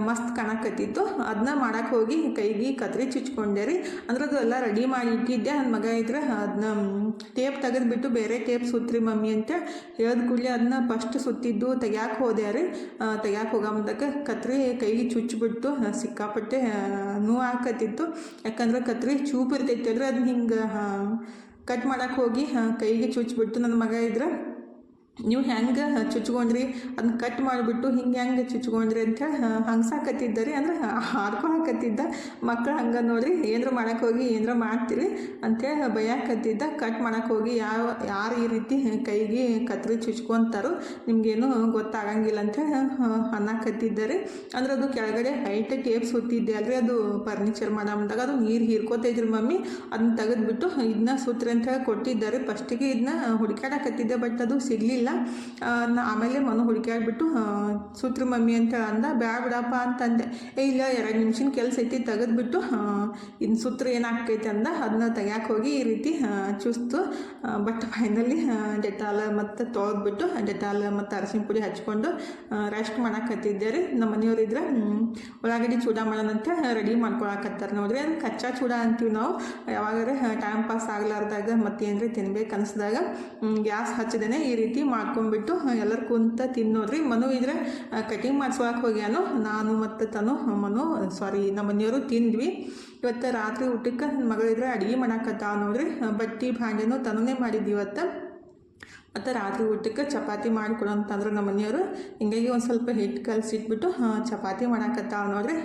ಮಸ್ತ್ ಕಾಣಕತ್ತಿತ್ತು. ಅದನ್ನ ಮಾಡಕ್ಕೆ ಹೋಗಿ ಕೈಗೆ ಕತ್ರಿ ಚುಚ್ಕೊಂಡೆ ರೀ. ಅಂದ್ರೆ ಅದು ಎಲ್ಲ ರೆಡಿ ಮಾಡಿ ಇಟ್ಟಿದ್ದೆ ನನ್ನ ಮಗ ಇದ್ರೆ ಅದನ್ನ ಟೇಪ್ ತೆಗೆದುಬಿಟ್ಟು ಬೇರೆ ಟೇಪ್ ಸುತ್ರಿ ಮಮ್ಮಿ ಅಂತ ಹೇಳಿದ ಕೂಡಲೇ ಅದನ್ನ ಫಸ್ಟ್ ಸುತ್ತಿದ್ದು, ತೆಗ್ಯಾಕೆ ಹೋದೆ ರೀ. ತೆಗ್ಯಾಕೆ ಹೋಗಾಮದಾಗ ಕತ್ರಿ ಕೈಗೆ ಚುಚ್ಚಿಬಿಟ್ಟು ಸಿಕ್ಕಾಪಟ್ಟೆ ನೋವು ಹಾಕತ್ತಿತ್ತು ಯಾಕಂದ್ರೆ ಕತ್ರಿ ಚೂಪಿರ್ತೈತಿ ಅಂದ್ರೆ ಅದನ್ನ ಹಿಂಗೆ ಕಟ್ ಮಾಡಕ್ಕೆ ಹೋಗಿ ಕೈಗೆ ಚುಚ್ಚಿಬಿಟ್ಟು ನನ್ನ ಮಗ ಇದ್ರೆ ನೀವು ಹೆಂಗೆ ಚುಚ್ಕೊಂಡ್ರಿ? ಅದನ್ನ ಕಟ್ ಮಾಡಿಬಿಟ್ಟು ಹಿಂಗೆ ಹೆಂಗೆ ಚುಚ್ಕೊಂಡ್ರಿ ಅಂತ ಹಂಗ್ಸಾಕತ್ತಿದ್ದ ರೀ. ಅಂದ್ರೆ ಹಾರ್ಕೊಳಕತ್ತಿದ್ದ ಮಕ್ಳು ಹಂಗೆ ನೋಡ್ರಿ. ಏನರ ಮಾಡಕ್ಕೆ ಹೋಗಿ, ಏನರ ಮಾಡ್ತೀರಿ ಅಂತೇಳಿ ಭಯಕತ್ತಿದ್ದ ಕಟ್ ಮಾಡಕ್ಕೆ ಹೋಗಿ ಯಾವ, ಯಾರು ಈ ರೀತಿ ಕೈಗೆ ಕತ್ರಿ ಚುಚ್ಕೊಂತಾರೋ ನಿಮಗೇನು ಗೊತ್ತಾಗಂಗಿಲ್ಲ ಅಂತ ಅನ್ನಕತ್ತಿದ್ದ ರೀ. ಅಂದ್ರೆ ಅದು ಕೆಳಗಡೆ ಹೈಟ್ ಟೇಪ್ ಸುತ್ತಿದ್ದೆ ಅಲ್ರಿ. ಅದು ಫರ್ನಿಚರ್ ಬಂದಾಗ ಅದು ನೀರು ಹೀರ್ಕೋತೈತ್ರಿ ಮಮ್ಮಿ. ಅದನ್ನ ತೆಗೆದ್ಬಿಟ್ಟು ಇದನ್ನ ಸುತ್ರಿ ಅಂತ ಹೇಳಿ ಕೊಟ್ಟಿದ್ದಾರೆ ಫಸ್ಟಿಗೆ ಇದನ್ನ ಹುಡುಕಾಡಕತ್ತಿದ್ದೆ ಬಟ್ ಅದು ಸಿಗಲಿಲ್ಲ. ನಾ ಆಮೇಲೆ ಮನು ಹುಡುಕ್ಯಾಡ್ಬಿಟ್ಟು ಸೂತ್ರ ಮಮ್ಮಿ ಅಂತ ಅಂದ, ಬ್ಯಾಡ ಬಿಡಪ್ಪ ಅಂತಂದೆ. ಏ, ಇಲ್ಲ, ಎರಡು ನಿಮಿಷನ ಕೆಲಸ ಐತಿ, ತೆಗೆದ್ಬಿಟ್ಟು ಇನ್ನು ಸೂತ್ರ ಏನಾಗ್ತೈತೆ ಅಂದ ಅದನ್ನ ತೆಗ್ಯಾಕೆ ಹೋಗಿ ಈ ರೀತಿ ಚುಸ್ತು. ಬಟ್ ಫೈನಲಿ ಡೆಟಾಲ್ ಮತ್ತು ತೊಳೆದ್ಬಿಟ್ಟು, ಡೆಟಾಲ್ ಮತ್ತು ಅರಸಿನ ಪುಡಿ ಹಚ್ಕೊಂಡು ರೆಸ್ಟ್ ಮಾಡಾಕತ್ತಿದ್ದೆ ರೀ ನಮ್ಮ ಮನೆಯವ್ರಿದ್ರೆ ಉಳ್ಳಾಗಡ್ಡಿ ಚೂಡ ಮಾಡೋಣಂತ ರೆಡಿ ಮಾಡ್ಕೊಳಕತ್ತಾರೆ ನೋಡ್ರಿ. ಅದು ಕಚ್ಚಾ ಚೂಡ ಅಂತೀವಿ ನಾವು. ಯಾವಾಗಾರ ಟೈಮ್ ಪಾಸ್ ಆಗ್ಲಾರ್ದಾಗ ಮತ್ತೇನ್ರಿ ತಿನ್ಬೇಕು ಅನಿಸ್ದಾಗ ಗ್ಯಾಸ್ ಹಚ್ಚಿದೇನೆ ಈ ರೀತಿ ಮಾಡ್ಕೊಂಡ್ಬಿಟ್ಟು ಎಲ್ಲರೂ ಕುಂತ ತಿನ್ನೋದ್ರಿ. ಮನು ಇದ್ರೆ ಕಟಿಂಗ್ ಮಾಡ್ಸ್ಕೊಳಕ್ಕೆ ಹೋಗ್ಯಾನು, ನಾನು ಮತ್ತು ತನು, ಮನು ಸಾರಿ ನಮ್ಮ ಮನೆಯವರು ತಿಂದ್ವಿ. ಇವತ್ತು ರಾತ್ರಿ ಊಟಕ್ಕೆ ನನ್ನ ಮಗಳಿದ್ರೆ ಅಡುಗೆ ಮಾಡಾಕತ್ತ ನೋಡ್ರಿ. ಬಟ್ಟಿ ಭಾಂಡೆನೂ ತನನೇ ಮಾಡಿದ್ವಿ ಇವತ್ತು. ಮತ್ತು ರಾತ್ರಿ ಊಟಕ್ಕೆ ಚಪಾತಿ ಮಾಡಿಕೊಡು ಅಂತಂದ್ರೆ ನಮ್ಮ ಮನೆಯವರು. ಹಿಂಗಾಗಿ ಒಂದು ಸ್ವಲ್ಪ ಹಿಟ್ಟು ಕಲಸಿಟ್ಬಿಟ್ಟು ಚಪಾತಿ ಮಾಡಾಕತ್ತಾವ ನೋಡ್ರಿ.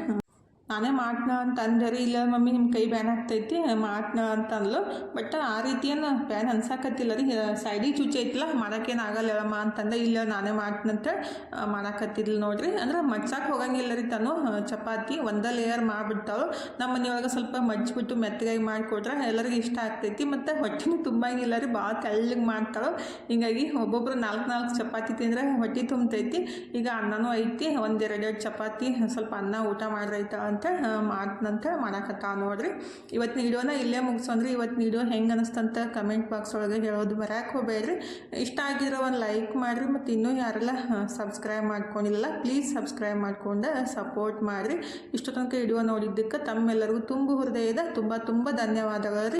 ನಾನೇ ಮಾಡ್ನ ಅಂತ ಅಂದೆ ರೀ ಇಲ್ಲ ಮಮ್ಮಿ ನಿಮ್ಮ ಕೈ ಬ್ಯಾನ್ ಆಗ್ತೈತಿ ಮಾಡ್ನ ಅಂತ ಅಂದ್ಲು. ಬಟ್ ಆ ರೀತಿಯನ್ನು ಬ್ಯಾನ್ ಅನ್ಸಾಕತ್ತಿಲ್ಲ ರೀ. ಸೈಡಿಗೆ ಚುಚ್ಚಿ ಐತಿಲ್ಲ ಮಾಡೋಕ್ಕೇನು ಆಗಲ್ಲ ಹೇಳಮ್ಮ ಅಂತಂದೆ, ಇಲ್ಲ ನಾನೇ ಮಾಡ್ತಂತ ಮಾಡಾಕತ್ತಿದ್ಲು ನೋಡ್ರಿ. ಅಂದ್ರೆ ಮಡ್ಸಕ್ಕೆ ಹೋಗಂಗಿಲ್ಲ ರೀ ತಾನು. ಚಪಾತಿ ಒಂದ ಲೇಯರ್ ಮಾಡಿಬಿಡ್ತಾಳು. ನಮ್ಮ ಮನೆಯೊಳಗೆ ಸ್ವಲ್ಪ ಮಜ್ಜಿಬಿಟ್ಟು ಮೆತ್ತಗಾಗಿ ಮಾಡಿಕೊಟ್ರೆ ಎಲ್ಲರಿಗೂ ಇಷ್ಟ ಆಗ್ತೈತಿ. ಮತ್ತು ಹೊಟ್ಟೆನೂ ತುಂಬಂಗಿಲ್ಲ ರೀ ಭಾಳ ತೆಳ್ಳಗೆ ಮಾಡ್ತಾಳು. ಹಿಂಗಾಗಿ ಒಬ್ಬೊಬ್ರು ನಾಲ್ಕು ನಾಲ್ಕು ಚಪಾತಿ ತಿಂದರೆ ಹೊಟ್ಟೆ ತುಂಬತೈತಿ. ಈಗ ಅನ್ನನೂ ಐತಿ, ಒಂದೆರಡು ಚಪಾತಿ, ಸ್ವಲ್ಪ ಅನ್ನ ಊಟ ಮಾಡ್ರೈತ ಅಂತ. ಅಂತ ಅಂತೇಳಿ ಮಾಡಾಕತ್ತಾವ ನೋಡ್ರಿ ಇವತ್ತಿನ ವಿಡಿಯೋನ ಇಲ್ಲೇ ಮುಗಿಸೋನ್ರಿ ಇವತ್ತಿನ ವಿಡಿಯೋ ಹೆಂಗೆ ಅನಿಸ್ತಂತ ಕಮೆಂಟ್ ಬಾಕ್ಸ್ ಒಳಗೆ ಹೇಳೋದು ಬರಕ್ಕೆ ಹೋಗ್ಬೇಡ್ರಿ. ಇಷ್ಟ ಆಗಿದ್ರೆ ಒಂದು ಲೈಕ್ ಮಾಡಿರಿ ಮತ್ತು ಇನ್ನೂ ಯಾರೆಲ್ಲ ಸಬ್ಸ್ಕ್ರೈಬ್ ಮಾಡ್ಕೊಂಡಿಲ್ಲ ಪ್ಲೀಸ್ ಸಬ್ಸ್ಕ್ರೈಬ್ ಮಾಡ್ಕೊಂಡು ಸಪೋರ್ಟ್ ಮಾಡಿರಿ. ಇಷ್ಟು ತನಕ ವಿಡಿಯೋ ನೋಡಿದ್ದಕ್ಕೆ ತಮ್ಮೆಲ್ಲರಿಗೂ ತುಂಬ ಹೃದಯದ ತುಂಬ ತುಂಬ ಧನ್ಯವಾದಗಳು